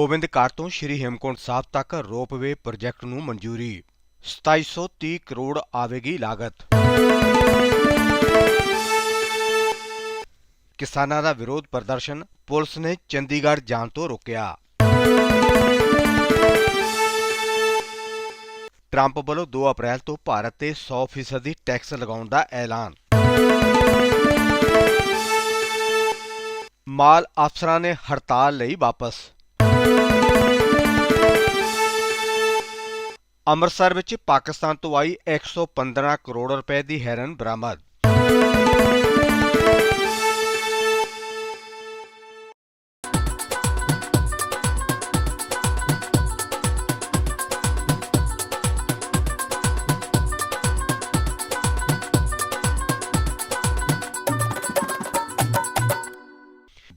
ਗੋਬਿੰਦ ਘਾਟ ਤੋਂ ਸ਼੍ਰੀ ਹੇਮਕੁੰਟ ਸਾਹਿਬ ਤੱਕ ropeway project ਨੂੰ ਮਨਜ਼ੂਰੀ। 2730 ਕਰੋੜ ਆਵੇਗੀ ਲਾਗਤ। ਕਿਸਾਨਾਂ ਦਾ ਵਿਰੋਧ ਪ੍ਰਦਰਸ਼ਨ ਪੁਲਿਸ ਨੇ ਚੰਡੀਗੜ੍ਹ ਜਾਣ ਤੋਂ ਰੋਕਿਆ। ਟਰੰਪ ਵੱਲੋਂ 2 ਅਪ੍ਰੈਲ ਤੋਂ ਭਾਰਤ ਤੇ 100% ਦੀ ਟੈਕਸ ਲਗਾਉਣ ਦਾ ਐਲਾਨ। ਮਾਲ ਅਫਸਰਾਂ ਨੇ ਹੜਤਾਲ ਲਈ ਵਾਪਸ। ਅੰਮ੍ਰਿਤਸਰ ਵਿੱਚ ਪਾਕਿਸਤਾਨ ਤੋਂ ਆਈ 115 ਕਰੋੜ ਰੁਪਏ ਦੀ ਹੈਰਨ ਬਰਾਮਦ।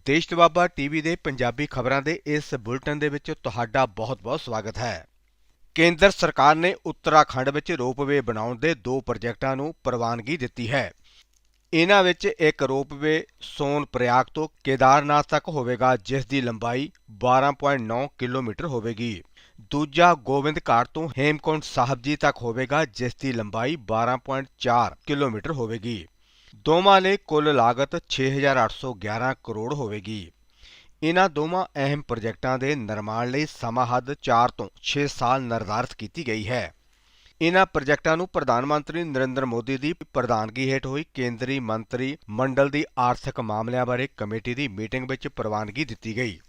ਦੇਸ਼ ਦਵਾਬਾ ਟੀਵੀ ਦੇ ਪੰਜਾਬੀ ਖਬਰਾਂ ਦੇ ਇਸ ਬੁਲੇਟਿਨ ਦੇ ਵਿੱਚ ਤੁਹਾਡਾ ਬਹੁਤ-ਬਹੁਤ ਸਵਾਗਤ ਹੈ। ਕੇਂਦਰ ਸਰਕਾਰ ਨੇ ਉੱਤਰਾਖੰਡ ਵਿੱਚ ਰੋਪਵੇ ਬਣਾਉਣ ਦੇ ਦੋ ਪ੍ਰੋਜੈਕਟਾਂ ਨੂੰ ਪ੍ਰਵਾਨਗੀ ਦਿੱਤੀ ਹੈ। ਇਹਨਾਂ ਵਿੱਚ ਇੱਕ ਰੋਪਵੇ ਸੋਨ ਪ੍ਰਯਾਗ ਤੋਂ ਕੇਦਾਰਨਾਥ ਤੱਕ ਹੋਵੇਗਾ, ਜਿਸ ਦੀ ਲੰਬਾਈ 12.9 ਕਿਲੋਮੀਟਰ ਹੋਵੇਗੀ। ਦੂਜਾ ਗੋਬਿੰਦ ਘਾਟ ਤੋਂ ਹੇਮਕੁੰਟ ਸਾਹਿਬ ਜੀ ਤੱਕ ਹੋਵੇਗਾ, ਜਿਸ ਦੀ ਲੰਬਾਈ 12.4 ਕਿਲੋਮੀਟਰ ਹੋਵੇਗੀ। ਦੋਵਾਂ ਲਈ ਕੁੱਲ ਲਾਗਤ 6811 ਕਰੋੜ ਹੋਵੇਗੀ। ਇਹਨਾਂ ਦੋਵਾਂ ਅਹਿਮ ਪ੍ਰੋਜੈਕਟਾਂ ਦੇ ਨਿਰਮਾਣ ਲਈ ਸਮਾਂ ਹੱਦ 4 ਤੋਂ 6 ਸਾਲ ਨਿਰਧਾਰਤ ਕੀਤੀ ਗਈ ਹੈ। ਇਹਨਾਂ ਪ੍ਰੋਜੈਕਟਾਂ ਨੂੰ ਪ੍ਰਧਾਨ ਮੰਤਰੀ ਨਰਿੰਦਰ ਮੋਦੀ ਦੀ ਪ੍ਰਧਾਨਗੀ ਹੇਠ ਹੋਈ ਕੇਂਦਰੀ ਮੰਤਰੀ ਮੰਡਲ ਦੀ ਆਰਥਿਕ ਮਾਮਲਿਆਂ ਬਾਰੇ ਕਮੇਟੀ ਦੀ ਮੀਟਿੰਗ ਵਿੱਚ ਪ੍ਰਵਾਨਗੀ ਦਿੱਤੀ ਗਈ।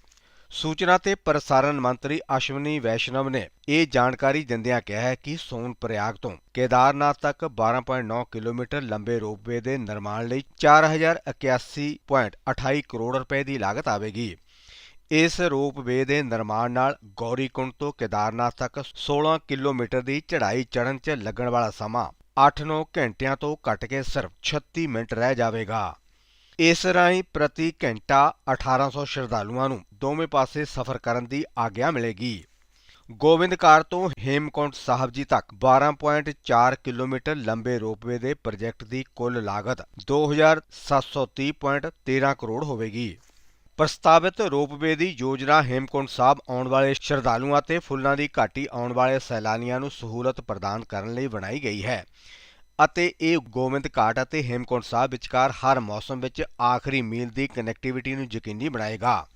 ਸੂਚਨਾ ਤੇ ਪ੍ਰਸਾਰਣ ਮੰਤਰੀ ਅਸ਼ਵਨੀ ਵੈਸ਼ਨਵ ਨੇ ਇਹ ਜਾਣਕਾਰੀ ਦਿੰਦਿਆਂ ਕਿਹਾ ਹੈ ਕਿ ਸੋਨ ਪ੍ਰਯਾਗ ਤੋਂ ਕੇਦਾਰਨਾਥ ਤੱਕ 12.9 ਕਿਲੋਮੀਟਰ ਲੰਬੇ ਰੋਪਵੇ ਦੇ ਨਿਰਮਾਣ ਲਈ 4081.28 ਕਰੋੜ ਰੁਪਏ ਦੀ ਲਾਗਤ ਆਵੇਗੀ। ਇਸ ਰੋਪਵੇ ਦੇ ਨਿਰਮਾਣ ਨਾਲ ਗੌਰੀਕੁੰਡ ਤੋਂ ਕੇਦਾਰਨਾਥ ਤੱਕ 16 ਕਿਲੋਮੀਟਰ ਦੀ ਚੜ੍ਹਾਈ ਚੜ੍ਹਨ 'ਚ ਲੱਗਣ ਵਾਲਾ ਸਮਾਂ 8-9 ਘੰਟਿਆਂ ਤੋਂ ਘੱਟ ਕੇ ਸਿਰਫ 36 ਮਿੰਟ ਰਹਿ ਜਾਵੇਗਾ। ਇਸ ਰਾਹੀਂ ਪ੍ਰਤੀ ਘੰਟਾ 1800 ਸ਼ਰਧਾਲੂਆਂ ਨੂੰ ਦੋਵੇਂ ਪਾਸੇ ਸਫ਼ਰ ਕਰਨ ਦੀ ਆਗਿਆ ਮਿਲੇਗੀ। ਗੋਬਿੰਦ ਘਾਟ ਤੋਂ ਹੇਮਕੁੰਟ ਸਾਹਿਬ ਜੀ ਤੱਕ 12.4 ਕਿਲੋਮੀਟਰ ਲੰਬੇ ਰੋਪਵੇ ਦੇ ਪ੍ਰੋਜੈਕਟ ਦੀ ਕੁੱਲ ਲਾਗਤ 2730.13 ਕਰੋੜ ਹੋਵੇਗੀ। ਪ੍ਰਸਤਾਵਿਤ ਰੋਪਵੇ ਦੀ ਯੋਜਨਾ ਹੇਮਕੁੰਟ ਸਾਹਿਬ ਆਉਣ ਵਾਲੇ ਸ਼ਰਧਾਲੂਆਂ ਤੇ ਫੁੱਲਾਂ ਦੀ ਘਾਟੀ ਆਉਣ ਵਾਲੇ ਸੈਲਾਨੀਆਂ ਨੂੰ ਸਹੂਲਤ ਪ੍ਰਦਾਨ ਕਰਨ ਲਈ ਬਣਾਈ ਗਈ ਹੈ। ਅਤੇ ਇਹ ਗੋਬਿੰਦ ਘਾਟ ਅਤੇ ਹੇਮਕੁੰਟ ਸਾਹਿਬ ਵਿਚਕਾਰ ਹਰ ਮੌਸਮ ਵਿੱਚ ਆਖਰੀ ਮੀਲ ਦੀ ਕਨੈਕਟੀਵਿਟੀ ਨੂੰ ਯਕੀਨੀ ਬਣਾਏਗਾ।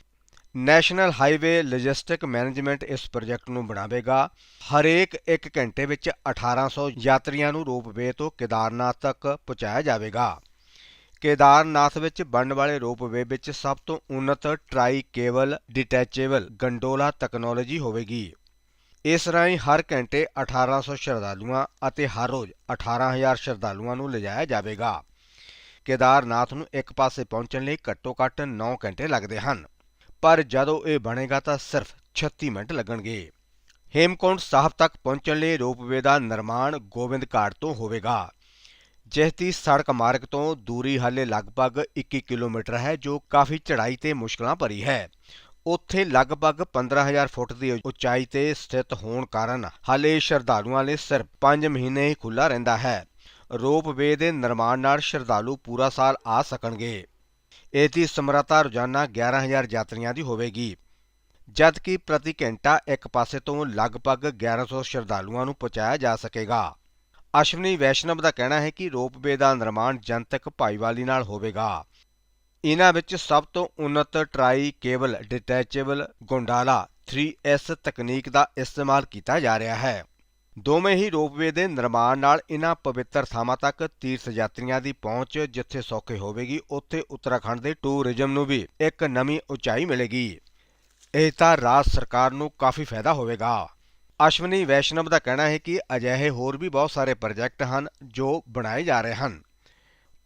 ਨੈਸ਼ਨਲ ਹਾਈਵੇ ਲੌਜਿਸਟਿਕ ਮੈਨੇਜਮੈਂਟ ਇਸ ਪ੍ਰੋਜੈਕਟ ਨੂੰ ਬਣਾਵੇਗਾ। ਹਰੇਕ 1 ਘੰਟੇ ਵਿੱਚ 1800 ਯਾਤਰੀਆਂ ਨੂੰ ਰੋਪਵੇ ਤੋਂ ਕੇਦਾਰਨਾਥ ਤੱਕ ਪਹੁੰਚਾਇਆ ਜਾਵੇਗਾ। ਕੇਦਾਰਨਾਥ ਵਿੱਚ ਬਣਨ ਵਾਲੇ ਰੋਪਵੇ ਵਿੱਚ ਸਭ ਤੋਂ ਉન્નਤ tri cable detachable gondola technology ਹੋਵੇਗੀ। ਇਸ ਰਾਹੀਂ ਹਰ ਘੰਟੇ 1800 ਸ਼ਰਧਾਲੂਆਂ ਅਤੇ ਹਰ ਰੋਜ਼ 18000 ਸ਼ਰਧਾਲੂਆਂ ਨੂੰ ਲਿਜਾਇਆ ਜਾਵੇਗਾ। ਕੇਦਾਰਨਾਥ ਨੂੰ ਇੱਕ ਪਾਸੇ ਪਹੁੰਚਣ ਲਈ ਘੱਟੋ-ਘੱਟ 9 ਘੰਟੇ ਲੱਗਦੇ ਹਨ। ਪਰ ਜਦੋਂ ਇਹ ਬਣੇਗਾ ਤਾਂ ਸਿਰਫ 36 ਮਿੰਟ ਲੱਗਣਗੇ। ਹੇਮਕੁੰਟ ਸਾਹਿਬ ਤੱਕ ਪਹੁੰਚਣ ਲਈ ਰੋਪਵੇ ਦਾ ਨਿਰਮਾਣ ਗੋਬਿੰਦ ਘਾਟ ਤੋਂ ਹੋਵੇਗਾ। ਜਿਸ ਦੀ ਸੜਕ ਮਾਰਗ ਤੋਂ ਦੂਰੀ ਹਾਲੇ ਲਗਭਗ 21 ਕਿਲੋਮੀਟਰ ਹੈ, ਜੋ ਕਾਫੀ ਚੜ੍ਹਾਈ ਤੇ ਮੁਸ਼ਕਲਾਂ ਭਰੀ ਹੈ। ਉੱਥੇ ਲਗਭਗ 15000 ਫੁੱਟ ਦੀ ਉਚਾਈ ਤੇ ਸਥਿਤ ਹੋਣ ਕਾਰਨ ਹਾਲੇ ਸ਼ਰਧਾਲੂਆਂ ਲਈ ਸਿਰਫ 5 ਮਹੀਨੇ ਹੀ ਖੁੱਲਾ ਰਹਿੰਦਾ ਹੈ। ਰੋਪਵੇ ਦੇ ਨਿਰਮਾਣ ਨਾਲ ਸ਼ਰਧਾਲੂ ਪੂਰਾ ਸਾਲ ਆ ਸਕਣਗੇ। ਇਸ ਦੀ ਸਮਰੱਥਾ ਰੋਜ਼ਾਨਾ 11000 ਯਾਤਰੀਆਂ ਦੀ ਹੋਵੇਗੀ। ਜਦਕਿ ਪ੍ਰਤੀ ਘੰਟਾ ਇੱਕ ਪਾਸੇ ਤੋਂ ਲਗਭਗ 1100 ਸ਼ਰਧਾਲੂਆਂ ਨੂੰ ਪਹੁੰਚਾਇਆ ਜਾ ਸਕੇਗਾ। ਅਸ਼ਵਨੀ ਵੈਸ਼ਨਵ ਦਾ ਕਹਿਣਾ ਹੈ ਕਿ ਰੋਪਵੇ ਦਾ ਨਿਰਮਾਣ ਜਨਤਕ ਭਾਈਵਾਲੀ ਨਾਲ ਹੋਵੇਗਾ। ਇਹਨਾਂ ਵਿੱਚ ਸਭ ਤੋਂ ਉન્નਤ ਟਰਾਈ ਕੇਬਲ, ਡਿਟੈਚੇਬਲ ਗੋਂਡਾਲਾ 3S ਤਕਨੀਕ ਦਾ ਇਸਤੇਮਾਲ ਕੀਤਾ ਜਾ ਰਿਹਾ ਹੈ। ਦੋਵੇਂ ਹੀ ਰੋਪਵੇ ਦੇ ਨਿਰਮਾਣ ਨਾਲ ਇਹਨਾਂ ਪਵਿੱਤਰ ਥਾਵਾਂ ਤੱਕ ਤੀਰਥ ਯਾਤਰੀਆਂ ਦੀ ਪਹੁੰਚ ਜਿੱਥੇ ਸੌਖੇ ਹੋਵੇਗੀ, ਉੱਥੇ ਉੱਤਰਾਖੰਡ ਦੇ ਟੂਰਿਜ਼ਮ ਨੂੰ ਵੀ ਇੱਕ ਨਵੀਂ ਉਚਾਈ ਮਿਲੇਗੀ। ਇਹ ਤਾਂ ਰਾਜ ਸਰਕਾਰ ਨੂੰ ਕਾਫੀ ਫਾਇਦਾ ਹੋਵੇਗਾ। ਅਸ਼ਵਨੀ ਵੈਸ਼ਨਵ ਦਾ ਕਹਿਣਾ ਹੈ ਕਿ ਅਜਿਹੇ ਹੋਰ ਵੀ ਬਹੁਤ ਸਾਰੇ ਪ੍ਰੋਜੈਕਟ ਹਨ ਜੋ ਬਣਾਏ ਜਾ ਰਹੇ ਹਨ।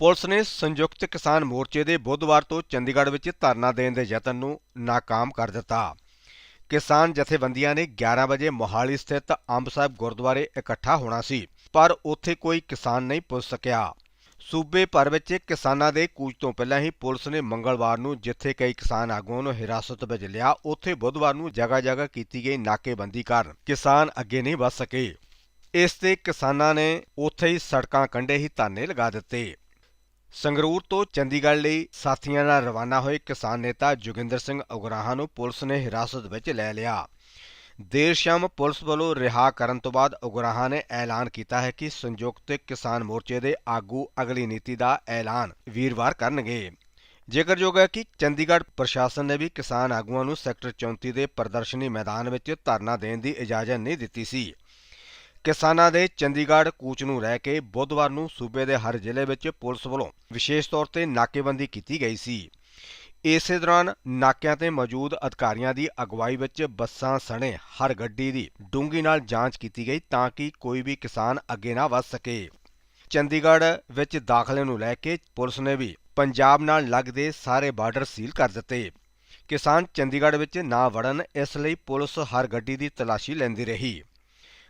ਪੁਲਿਸ ਨੇ ਸੰਯੁਕਤ ਕਿਸਾਨ ਮੋਰਚੇ ਦੇ ਬੁੱਧਵਾਰ ਤੋਂ ਚੰਡੀਗੜ੍ਹ ਵਿੱਚ ਧਰਨਾ ਦੇਣ ਦੇ ਯਤਨ ਨੂੰ ਨਾਕਾਮ ਕਰ ਦਿੱਤਾ। ਕਿਸਾਨ ਜਥੇਬੰਦੀਆਂ ਨੇ 11 ਵਜੇ ਮੋਹਾਲੀ ਸਥਿਤ ਅੰਬ ਸਾਹਿਬ ਗੁਰਦੁਆਰੇ ਇਕੱਠਾ ਹੋਣਾ ਸੀ, ਪਰ ਉੱਥੇ ਕੋਈ ਕਿਸਾਨ ਨਹੀਂ ਪੁੱਜ ਸਕਿਆ। ਸੂਬੇ ਭਰ ਵਿੱਚ ਕਿਸਾਨਾਂ ਦੇ ਕੂਚ ਤੋਂ ਪਹਿਲਾਂ ਹੀ ਪੁਲਿਸ ਨੇ ਮੰਗਲਵਾਰ ਨੂੰ ਜਿੱਥੇ ਕਈ ਕਿਸਾਨ ਆਗੂਆਂ ਨੂੰ ਹਿਰਾਸਤ ਵਿੱਚ ਲਿਆ, ਉੱਥੇ ਬੁੱਧਵਾਰ ਨੂੰ ਜਗ੍ਹਾ-ਜਗ੍ਹਾ ਕੀਤੀ ਗਈ ਨਾਕੇਬੰਦੀ ਕਾਰਨ ਕਿਸਾਨ ਅੱਗੇ ਨਹੀਂ ਵਧ ਸਕੇ। ਇਸ ਤੇ ਕਿਸਾਨਾਂ ਨੇ ਉੱਥੇ ਹੀ ਸੜਕਾਂ ਕੰਢੇ ਹੀ ਧਰਨੇ ਲਗਾ ਦਿੱਤੇ। ਸੰਗਰੂਰ ਤੋਂ ਚੰਡੀਗੜ੍ਹ ਲਈ ਸਾਥੀਆਂ ਨਾਲ ਰਵਾਨਾ ਹੋਏ ਕਿਸਾਨ ਨੇਤਾ ਜੋਗਿੰਦਰ ਸਿੰਘ ਉਗਰਾਹਾਂ ਨੂੰ ਪੁਲਿਸ ਨੇ ਹਿਰਾਸਤ ਵਿੱਚ ਲੈ ਲਿਆ। ਦੇਰ ਸ਼ਾਮ ਪੁਲਿਸ ਵੱਲੋਂ ਰਿਹਾ ਕਰਨ ਤੋਂ ਬਾਅਦ ਉਗਰਾਹਾਂ ਨੇ ਐਲਾਨ ਕੀਤਾ ਹੈ ਕਿ ਸੰਯੁਕਤ ਕਿਸਾਨ ਮੋਰਚੇ ਦੇ ਆਗੂ ਅਗਲੀ ਨੀਤੀ ਦਾ ਐਲਾਨ ਵੀਰਵਾਰ ਕਰਨਗੇ। ਜ਼ਿਕਰਯੋਗ ਹੈ ਕਿ ਚੰਡੀਗੜ੍ਹ ਪ੍ਰਸ਼ਾਸਨ ਨੇ ਵੀ ਕਿਸਾਨ ਆਗੂਆਂ ਨੂੰ ਸੈਕਟਰ 34 ਦੇ ਪ੍ਰਦਰਸ਼ਨੀ ਮੈਦਾਨ ਵਿੱਚ ਧਰਨਾ ਦੇਣ ਦੀ ਇਜਾਜ਼ਤ ਨਹੀਂ ਦਿੱਤੀ ਸੀ। ਕਿਸਾਨਾਂ ਦੇ ਚੰਡੀਗੜ੍ਹ ਕੂਚ ਨੂੰ ਰਹਿ ਕੇ ਬੁੱਧਵਾਰ ਨੂੰ ਸੂਬੇ ਦੇ ਹਰ ਜ਼ਿਲ੍ਹੇ ਵਿੱਚ ਪੁਲਿਸ ਵੱਲੋਂ ਵਿਸ਼ੇਸ਼ ਤੌਰ ਤੇ ਨਾਕੇਬੰਦੀ ਕੀਤੀ ਗਈ ਸੀ। ਇਸੇ ਦੌਰਾਨ ਨਾਕਿਆਂ ਤੇ ਮੌਜੂਦ ਅਧਿਕਾਰੀਆਂ ਦੀ ਅਗਵਾਈ ਵਿੱਚ ਬੱਸਾਂ ਸਣੇ ਹਰ ਗੱਡੀ ਦੀ ਡੂੰਘੀ ਨਾਲ ਜਾਂਚ ਕੀਤੀ ਗਈ ਤਾਂ ਕਿ ਕੋਈ ਵੀ ਕਿਸਾਨ ਅੱਗੇ ਨਾ ਵੱਧ ਸਕੇ। ਚੰਡੀਗੜ੍ਹ ਵਿੱਚ ਦਾਖਲੇ ਨੂੰ ਲੈ ਕੇ ਪੁਲਿਸ ਨੇ ਵੀ ਪੰਜਾਬ ਨਾਲ ਲੱਗਦੇ ਸਾਰੇ ਬਾਰਡਰ ਸੀਲ ਕਰ ਦਿੱਤੇ। ਕਿਸਾਨ ਚੰਡੀਗੜ੍ਹ ਵਿੱਚ ਨਾ ਵੜਨ ਇਸ ਲਈ ਪੁਲਿਸ ਹਰ ਗੱਡੀ ਦੀ ਤਲਾਸ਼ੀ ਲੈਂਦੀ ਰਹੀ।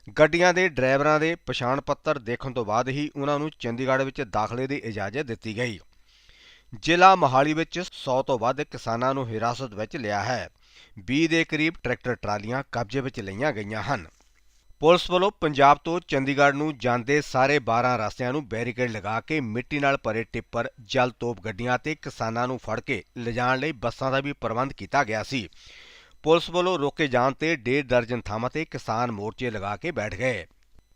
ਗੱਡੀਆਂ ਦੇ ਡਰਾਈਵਰਾਂ ਦੇ ਪਛਾਣ ਪੱਤਰ ਦੇਖਣ ਤੋਂ ਬਾਅਦ ਹੀ ਉਹਨਾਂ ਨੂੰ ਚੰਡੀਗੜ੍ਹ ਵਿੱਚ ਦਾਖਲੇ ਦੀ ਇਜਾਜ਼ਤ ਦਿੱਤੀ ਗਈ। ਜ਼ਿਲ੍ਹਾ ਮੋਹਾਲੀ ਵਿੱਚ 100 ਤੋਂ ਵੱਧ ਕਿਸਾਨਾਂ ਨੂੰ ਹਿਰਾਸਤ ਵਿੱਚ ਲਿਆ ਹੈ। 20 ਦੇ ਕਰੀਬ ਟਰੈਕਟਰ ਟਰਾਲੀਆਂ ਕਬਜ਼ੇ ਵਿੱਚ ਲਈਆਂ ਗਈਆਂ ਹਨ। ਪੁਲਿਸ ਵੱਲੋਂ ਪੰਜਾਬ ਤੋਂ ਚੰਡੀਗੜ੍ਹ ਨੂੰ ਜਾਂਦੇ ਸਾਰੇ 12 ਰਸਤਿਆਂ ਨੂੰ ਬੈਰੀਕੇਡ ਲਗਾ ਕੇ ਮਿੱਟੀ ਨਾਲ ਭਰੇ ਟਿੱਪਰ, ਜਲ ਤੋਪ ਗੱਡੀਆਂ ਤੇ ਕਿਸਾਨਾਂ ਨੂੰ ਫੜ ਕੇ ਲਿਜਾਣ ਲਈ ਬੱਸਾਂ ਦਾ ਵੀ ਪ੍ਰਬੰਧ ਕੀਤਾ ਗਿਆ ਸੀ। ਪੁਲਿਸ ਵੱਲੋਂ ਰੋਕੇ ਜਾਣ ਤੇ ਡੇਢ ਦਰਜਨ ਥਾਵਾਂ ਤੇ ਕਿਸਾਨ ਮੋਰਚੇ ਲਗਾ ਕੇ ਬੈਠ ਗਏ।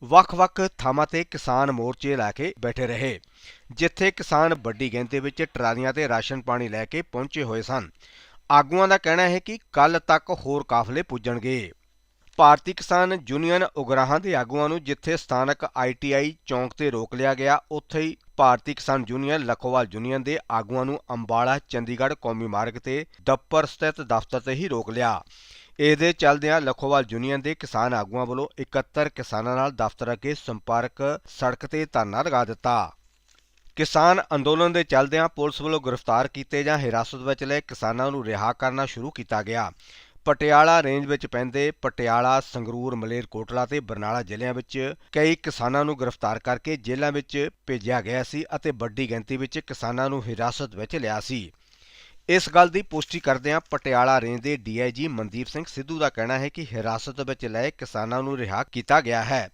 ਵੱਖ-ਵੱਖ ਥਾਵਾਂ ਤੇ ਕਿਸਾਨ ਮੋਰਚੇ ਲਾ ਕੇ ਬੈਠੇ ਰਹੇ, ਜਿੱਥੇ ਕਿਸਾਨ ਵੱਡੀ ਗਿਣਤੀ ਵਿੱਚ ਟਰਾਲੀਆਂ ਤੇ ਰਾਸ਼ਨ ਪਾਣੀ ਲੈ ਕੇ ਪਹੁੰਚੇ ਹੋਏ ਸਨ। ਆਗੂਆਂ ਦਾ ਕਹਿਣਾ ਹੈ ਕਿ ਕੱਲ ਤੱਕ ਹੋਰ ਕਾਫਲੇ ਪੁੱਜਣਗੇ। ਭਾਰਤੀ ਕਿਸਾਨ ਯੂਨੀਅਨ ਉਗਰਾਹਾਂ ਦੇ ਆਗੂਆਂ ਨੂੰ ਜਿੱਥੇ ਸਥਾਨਕ ਆਈਟੀਆਈ ਚੌਂਕ ਤੇ ਰੋਕ ਲਿਆ ਗਿਆ, ਉੱਥੇ ਹੀ ਭਾਰਤੀ ਕਿਸਾਨ ਯੂਨੀਅਨ ਲਖੋਵਾਲ ਯੂਨੀਅਨ ਦੇ ਆਗੂਆਂ ਨੂੰ ਅੰਬਾਲਾ, ਚੰਡੀਗੜ੍ਹ ਕੌਮੀ ਮਾਰਗ ਤੇ ਦੱਪਰ ਸਥਿਤ ਦਫ਼ਤਰ ਤੇ ਹੀ ਰੋਕ ਲਿਆ। ਇਸ ਦੇ ਚੱਲਦਿਆਂ ਲਖੋਵਾਲ ਯੂਨੀਅਨ ਦੇ ਕਿਸਾਨ ਆਗੂਆਂ ਵੱਲੋਂ 71 ਕਿਸਾਨਾਂ ਨਾਲ ਦਫ਼ਤਰ ਅੱਗੇ ਸੰਪਰਕ ਸੜਕ ਤੇ ਧਰਨਾ ਲਗਾ ਦਿੱਤਾ। ਕਿਸਾਨ ਅੰਦੋਲਨ ਦੇ ਚੱਲਦਿਆਂ ਪੁਲਿਸ ਵੱਲੋਂ ਗ੍ਰਿਫਤਾਰ ਕੀਤੇ ਜਾਂ ਹਿਰਾਸਤ ਵਿੱਚ ਲਏ ਕਿਸਾਨਾਂ ਨੂੰ ਰਿਹਾ ਕਰਨਾ ਸ਼ੁਰੂ ਕੀਤਾ ਗਿਆ। ਪਟਿਆਲਾ ਰੇਂਜ ਵਿੱਚ ਪੈਂਦੇ ਪਟਿਆਲਾ, ਸੰਗਰੂਰ, ਮਲੇਰਕੋਟਲਾ ਤੇ ਬਰਨਾਲਾ ਜ਼ਿਲ੍ਹਿਆਂ ਵਿੱਚ ਕਈ ਕਿਸਾਨਾਂ ਨੂੰ ਗ੍ਰਿਫਤਾਰ ਕਰਕੇ ਜੇਲ੍ਹਾਂ ਵਿੱਚ ਭੇਜਿਆ ਗਿਆ ਸੀ ਅਤੇ ਵੱਡੀ ਗਿਣਤੀ ਵਿੱਚ ਕਿਸਾਨਾਂ ਨੂੰ ਹਿਰਾਸਤ ਵਿੱਚ ਲਿਆ ਸੀ। ਇਸ ਗੱਲ ਦੀ ਪੁਸ਼ਟੀ ਕਰਦਿਆਂ ਪਟਿਆਲਾ ਰੇਂਜ ਦੇ ਡੀਆਈਜੀ ਮਨਦੀਪ ਸਿੰਘ ਸਿੱਧੂ ਦਾ ਕਹਿਣਾ ਹੈ ਕਿ ਹਿਰਾਸਤ ਵਿੱਚ ਲਏ ਕਿਸਾਨਾਂ ਨੂੰ ਰਿਹਾ ਕੀਤਾ ਗਿਆ ਹੈ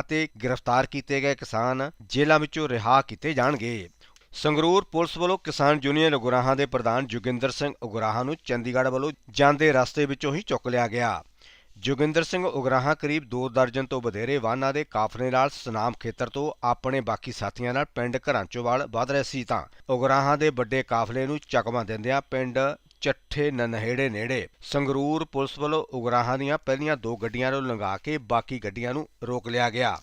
ਅਤੇ ਗ੍ਰਿਫਤਾਰ ਕੀਤੇ ਗਏ ਕਿਸਾਨ ਜੇਲ੍ਹਾਂ ਵਿੱਚੋਂ ਰਿਹਾ ਕੀਤੇ ਜਾਣਗੇ। ਸੰਗਰੂਰ ਪੁਲਿਸ ਵੱਲੋਂ ਕਿਸਾਨ ਯੂਨੀਅਨ ਉਗਰਾਹਾਂ ਦੇ ਪ੍ਰਧਾਨ ਜੋਗਿੰਦਰ ਸਿੰਘ ਉਗਰਾਹਾਂ ਨੂੰ ਚੰਡੀਗੜ੍ਹ ਵੱਲੋਂ ਜਾਂਦੇ ਰਸਤੇ ਵਿੱਚੋਂ ਹੀ ਚੁੱਕ ਲਿਆ ਗਿਆ। ਜੋਗਿੰਦਰ ਸਿੰਘ ਉਗਰਾਹਾਂ ਕਰੀਬ 2 ਦਰਜਨ ਤੋਂ ਵਧੇਰੇ ਵਾਹਨਾਂ ਦੇ ਕਾਫਲੇ ਨਾਲ ਸਨਾਮ ਖੇਤਰ ਤੋਂ ਆਪਣੇ ਬਾਕੀ ਸਾਥੀਆਂ ਨਾਲ ਪਿੰਡ ਘਰਾਂਚੋਵਾਲ ਵੱਧ ਰਹੇ ਸੀ ਤਾਂ ਉਗਰਾਹਾਂ ਦੇ ਵੱਡੇ ਕਾਫਲੇ ਨੂੰ ਚਕਮਾ ਦਿੰਦਿਆਂ ਪਿੰਡ ਚੱਠੇ ਨਨਹੇੜੇ ਨੇੜੇ ਸੰਗਰੂਰ ਪੁਲਿਸ ਵੱਲੋਂ ਉਗਰਾਹਾਂ ਦੀਆਂ ਪਹਿਲੀਆਂ ਦੋ ਗੱਡੀਆਂ ਨੂੰ ਲੰਘਾ ਕੇ ਬਾਕੀ ਗੱਡੀਆਂ ਨੂੰ ਰੋਕ ਲਿਆ ਗਿਆ।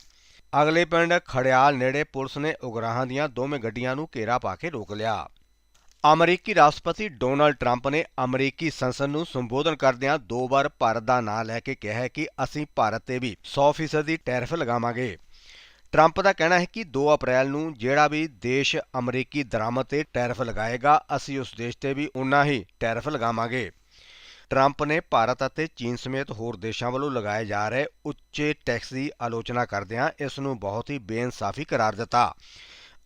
ਅਗਲੇ ਪਿੰਡ ਖੜਿਆਲ ਨੇੜੇ ਪੁਲਿਸ ਨੇ ਉਗਰਾਹਾਂ ਦੀਆਂ ਦੋਵੇਂ ਗੱਡੀਆਂ ਨੂੰ ਘੇਰਾ ਪਾ ਕੇ ਰੋਕ ਲਿਆ। ਅਮਰੀਕੀ ਰਾਸ਼ਟਰਪਤੀ ਡੋਨਲਡ ਟਰੰਪ ਨੇ ਅਮਰੀਕੀ ਸੰਸਦ ਨੂੰ ਸੰਬੋਧਨ ਕਰਦਿਆਂ ਦੋ ਵਾਰ ਭਾਰਤ ਦਾ ਨਾਂ ਲੈ ਕੇ ਕਿਹਾ ਹੈ ਕਿ ਅਸੀਂ ਭਾਰਤ ਤੇ ਵੀ 100% ਦੀ ਟੈਰਿਫ ਲਗਾਵਾਂਗੇ। ਟਰੰਪ ਦਾ ਕਹਿਣਾ ਹੈ ਕਿ 2 ਅਪ੍ਰੈਲ ਨੂੰ ਜਿਹੜਾ ਵੀ ਦੇਸ਼ ਅਮਰੀਕੀ ਦਰਾਮਦ ਤੇ ਟੈਰਿਫ ਲਗਾਏਗਾ, ਅਸੀਂ ਉਸ ਦੇਸ਼ ਤੇ ਵੀ ਉਨਾ ਹੀ ਟੈਰਿਫ ਲਗਾਵਾਂਗੇ। ਟਰੰਪ ਨੇ ਭਾਰਤ ਅਤੇ ਚੀਨ ਸਮੇਤ ਹੋਰ ਦੇਸ਼ਾਂ ਵੱਲੋਂ ਲਗਾਏ ਜਾ ਰਹੇ ਉੱਚੇ ਟੈਕਸ ਦੀ ਆਲੋਚਨਾ ਕਰਦਿਆਂ ਇਸ ਨੂੰ ਬਹੁਤ ਹੀ ਬੇਇਨਸਾਫੀ ਕਰਾਰ ਦਿੱਤਾ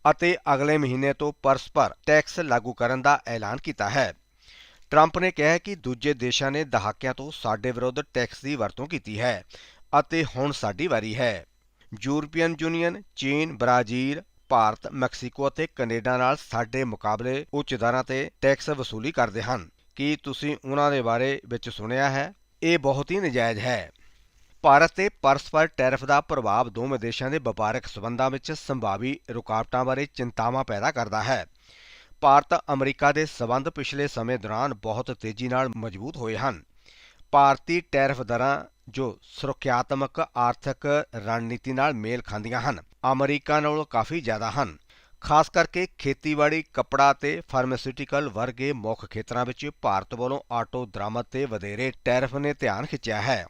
ਅਤੇ ਅਗਲੇ ਮਹੀਨੇ ਤੋਂ ਪਰਸਪਰ ਟੈਕਸ ਲਾਗੂ ਕਰਨ ਦਾ ਐਲਾਨ ਕੀਤਾ ਹੈ। ਟਰੰਪ ਨੇ ਕਿਹਾ ਕਿ ਦੂਜੇ ਦੇਸ਼ਾਂ ਨੇ ਦਹਾਕਿਆਂ ਤੋਂ ਸਾਡੇ ਵਿਰੁੱਧ ਟੈਕਸ ਦੀ ਵਰਤੋਂ ਕੀਤੀ ਹੈ ਅਤੇ ਹੁਣ ਸਾਡੀ ਵਾਰੀ ਹੈ। ਯੂਰਪੀਅਨ ਯੂਨੀਅਨ, ਚੀਨ, ਬ੍ਰਾਜ਼ੀਲ, ਭਾਰਤ, ਮੈਕਸੀਕੋ ਅਤੇ ਕੈਨੇਡਾ ਨਾਲ ਸਾਡੇ ਮੁਕਾਬਲੇ ਉੱਚ ਦਰਾਂ ਤੇ ਟੈਕਸ ਵਸੂਲੀ ਕਰਦੇ ਹਨ। ਕੀ ਤੁਸੀਂ ਉਹਨਾਂ ਦੇ ਬਾਰੇ ਵਿੱਚ ਸੁਣਿਆ ਹੈ। ਇਹ ਬਹੁਤ ਹੀ ਨਜਾਇਜ਼ ਹੈ। ਭਾਰਤ ਤੇ ਪਰਸਪਰ ਟੈਰਿਫ ਦਾ ਪ੍ਰਭਾਵ ਦੋਵੇਂ ਦੇਸ਼ਾਂ ਦੇ ਵਪਾਰਕ ਸਬੰਧਾਂ ਵਿੱਚ ਸੰਭਾਵੀ ਰੁਕਾਵਟਾਂ ਬਾਰੇ ਚਿੰਤਾਵਾਂ ਪੈਦਾ ਕਰਦਾ ਹੈ। ਭਾਰਤ, ਅਮਰੀਕਾ ਦੇ ਸਬੰਧ ਪਿਛਲੇ ਸਮੇਂ ਦੌਰਾਨ ਬਹੁਤ ਤੇਜ਼ੀ ਨਾਲ ਮਜ਼ਬੂਤ ਹੋਏ ਹਨ। ਭਾਰਤੀ ਟੈਰਿਫ ਦਰਾਂ ਜੋ ਸੁਰੱਖਿਆਤਮਕ, ਆਰਥਿਕ ਰਣਨੀਤੀ ਨਾਲ ਮੇਲ ਖਾਂਦੀਆਂ ਹਨ, ਅਮਰੀਕਾ ਨਾਲੋਂ ਕਾਫੀ ਜ਼ਿਆਦਾ ਹਨ। ਖਾਸ ਕਰਕੇ ਖੇਤੀਬਾੜੀ, ਕੱਪੜਾ ਤੇ ਫਾਰਮਾਸਿਊਟੀਕਲ ਵਰਗੇ ਮੁੱਖ ਖੇਤਰਾਂ ਵਿੱਚ ਭਾਰਤ ਵੱਲੋਂ ਆਟੋ ਦਰਾਮਦ ਤੇ ਵਧੇਰੇ ਟੈਰਿਫ ਨੇ ਧਿਆਨ ਖਿੱਚਿਆ ਹੈ।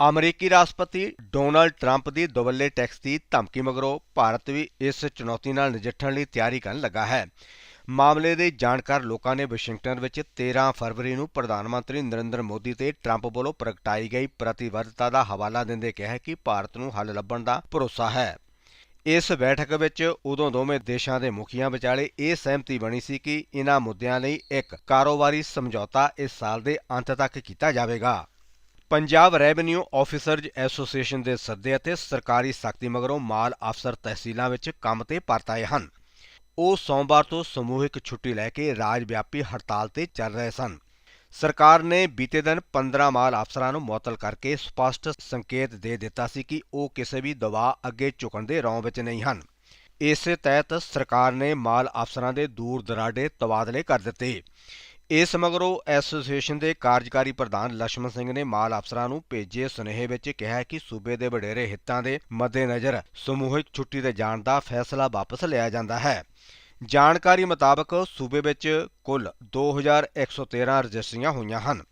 ਅਮਰੀਕੀ ਰਾਸ਼ਟਰਪਤੀ ਡੋਨਲਡ ਟਰੰਪ ਦੀ ਦੁਵੱਲੇ ਟੈਕਸ ਦੀ ਧਮਕੀ ਮਗਰੋਂ ਭਾਰਤ ਵੀ ਇਸ ਚੁਣੌਤੀ ਨਾਲ ਨਜਿੱਠਣ ਲਈ ਤਿਆਰੀ ਕਰਨ ਲੱਗਾ ਹੈ। ਮਾਮਲੇ ਦੇ ਜਾਣਕਾਰ ਲੋਕਾਂ ਨੇ ਵਾਸ਼ਿੰਗਟਨ ਵਿੱਚ 13 ਫਰਵਰੀ ਨੂੰ ਪ੍ਰਧਾਨ ਮੰਤਰੀ ਨਰਿੰਦਰ ਮੋਦੀ ਤੇ ਟਰੰਪ ਵੱਲੋਂ ਪ੍ਰਗਟਾਈ ਗਈ ਪ੍ਰਤੀਬੱਧਤਾ ਦਾ ਹਵਾਲਾ ਦਿੰਦੇ ਕਿਹਾ ਕਿ ਭਾਰਤ ਨੂੰ ਹੱਲ ਲੱਭਣ ਦਾ ਭਰੋਸਾ ਹੈ। ਇਸ ਬੈਠਕ ਵਿੱਚ ਉਦੋਂ ਦੋਵੇਂ ਦੇਸ਼ਾਂ ਦੇ ਮੁਖੀਆਂ ਵਿਚਾਲੇ ਇਹ ਸਹਿਮਤੀ ਬਣੀ ਸੀ ਕਿ ਇਨ੍ਹਾਂ ਮੁੱਦਿਆਂ ਲਈ ਇੱਕ ਕਾਰੋਬਾਰੀ ਸਮਝੌਤਾ ਇਸ ਸਾਲ ਦੇ ਅੰਤ ਤੱਕ ਕੀਤਾ ਜਾਵੇਗਾ। ਪੰਜਾਬ ਰੈਵਨਿਊ ਆਫੀਸਰਜ਼ ਐਸੋਸੀਏਸ਼ਨ ਦੇ ਸੱਦੇ ਅਤੇ ਸਰਕਾਰੀ ਸਖਤੀ ਮਗਰੋਂ ਮਾਲ ਅਫਸਰ ਤਹਿਸੀਲਾਂ ਵਿੱਚ ਕੰਮ ਤੇ ਪਰਤ ਆਏ ਹਨ। ਉਹ ਸੋਮਵਾਰ ਤੋਂ ਸਮੂਹਿਕ ਛੁੱਟੀ ਲੈ ਕੇ ਰਾਜ ਵਿਆਪੀ ਹੜਤਾਲ ਤੇ ਚੱਲ ਰਹੇ ਸਨ। ਸਰਕਾਰ ਨੇ ਬੀਤੇ ਦਿਨ 15 ਮਾਲ ਅਫਸਰਾਂ ਨੂੰ ਮੁਅਤਲ ਕਰਕੇ ਸਪਸ਼ਟ ਸੰਕੇਤ ਦੇ ਦਿੱਤਾ ਸੀ ਕਿ ਉਹ ਕਿਸੇ ਵੀ ਦਬਾਅ ਅੱਗੇ ਝੁਕਣ ਦੇ ਰੌਂ ਵਿੱਚ ਨਹੀਂ ਹਨ। ਇਸੇ ਤਹਿਤ ਸਰਕਾਰ ਨੇ ਮਾਲ ਅਫਸਰਾਂ ਦੇ ਦੂਰ ਦਰਾਡੇ ਤਬਾਦਲੇ ਕਰ ਦਿੱਤੇ। ਇਸ ਮਗਰੋਂ ਐਸੋਸੀਏਸ਼ਨ ਦੇ ਕਾਰਜਕਾਰੀ ਪ੍ਰਧਾਨ ਲక్ష్మణ ਸਿੰਘ ਨੇ ਮਾਲ ਅਫਸਰਾਂ ਨੂੰ ਭੇਜੇ ਸੁਨੇਹੇ ਵਿੱਚ ਕਿਹਾ ਕਿ ਸੂਬੇ ਦੇ ਵਡੇਰੇ ਹਿੱਤਾਂ ਦੇ ਮੱਦੇਨਜ਼ਰ ਸਮੂਹਿਕ ਛੁੱਟੀ ਤੇ ਜਾਣ ਦਾ ਫੈਸਲਾ ਵਾਪਸ ਲਿਆ ਜਾਂਦਾ ਹੈ। ਜਾਣਕਾਰੀ ਮੁਤਾਬਕ ਸੂਬੇ ਵਿੱਚ ਕੁੱਲ 2113 ਰਜਿਸਟਰੀਆਂ ਹੋਈਆਂ ਹਨ।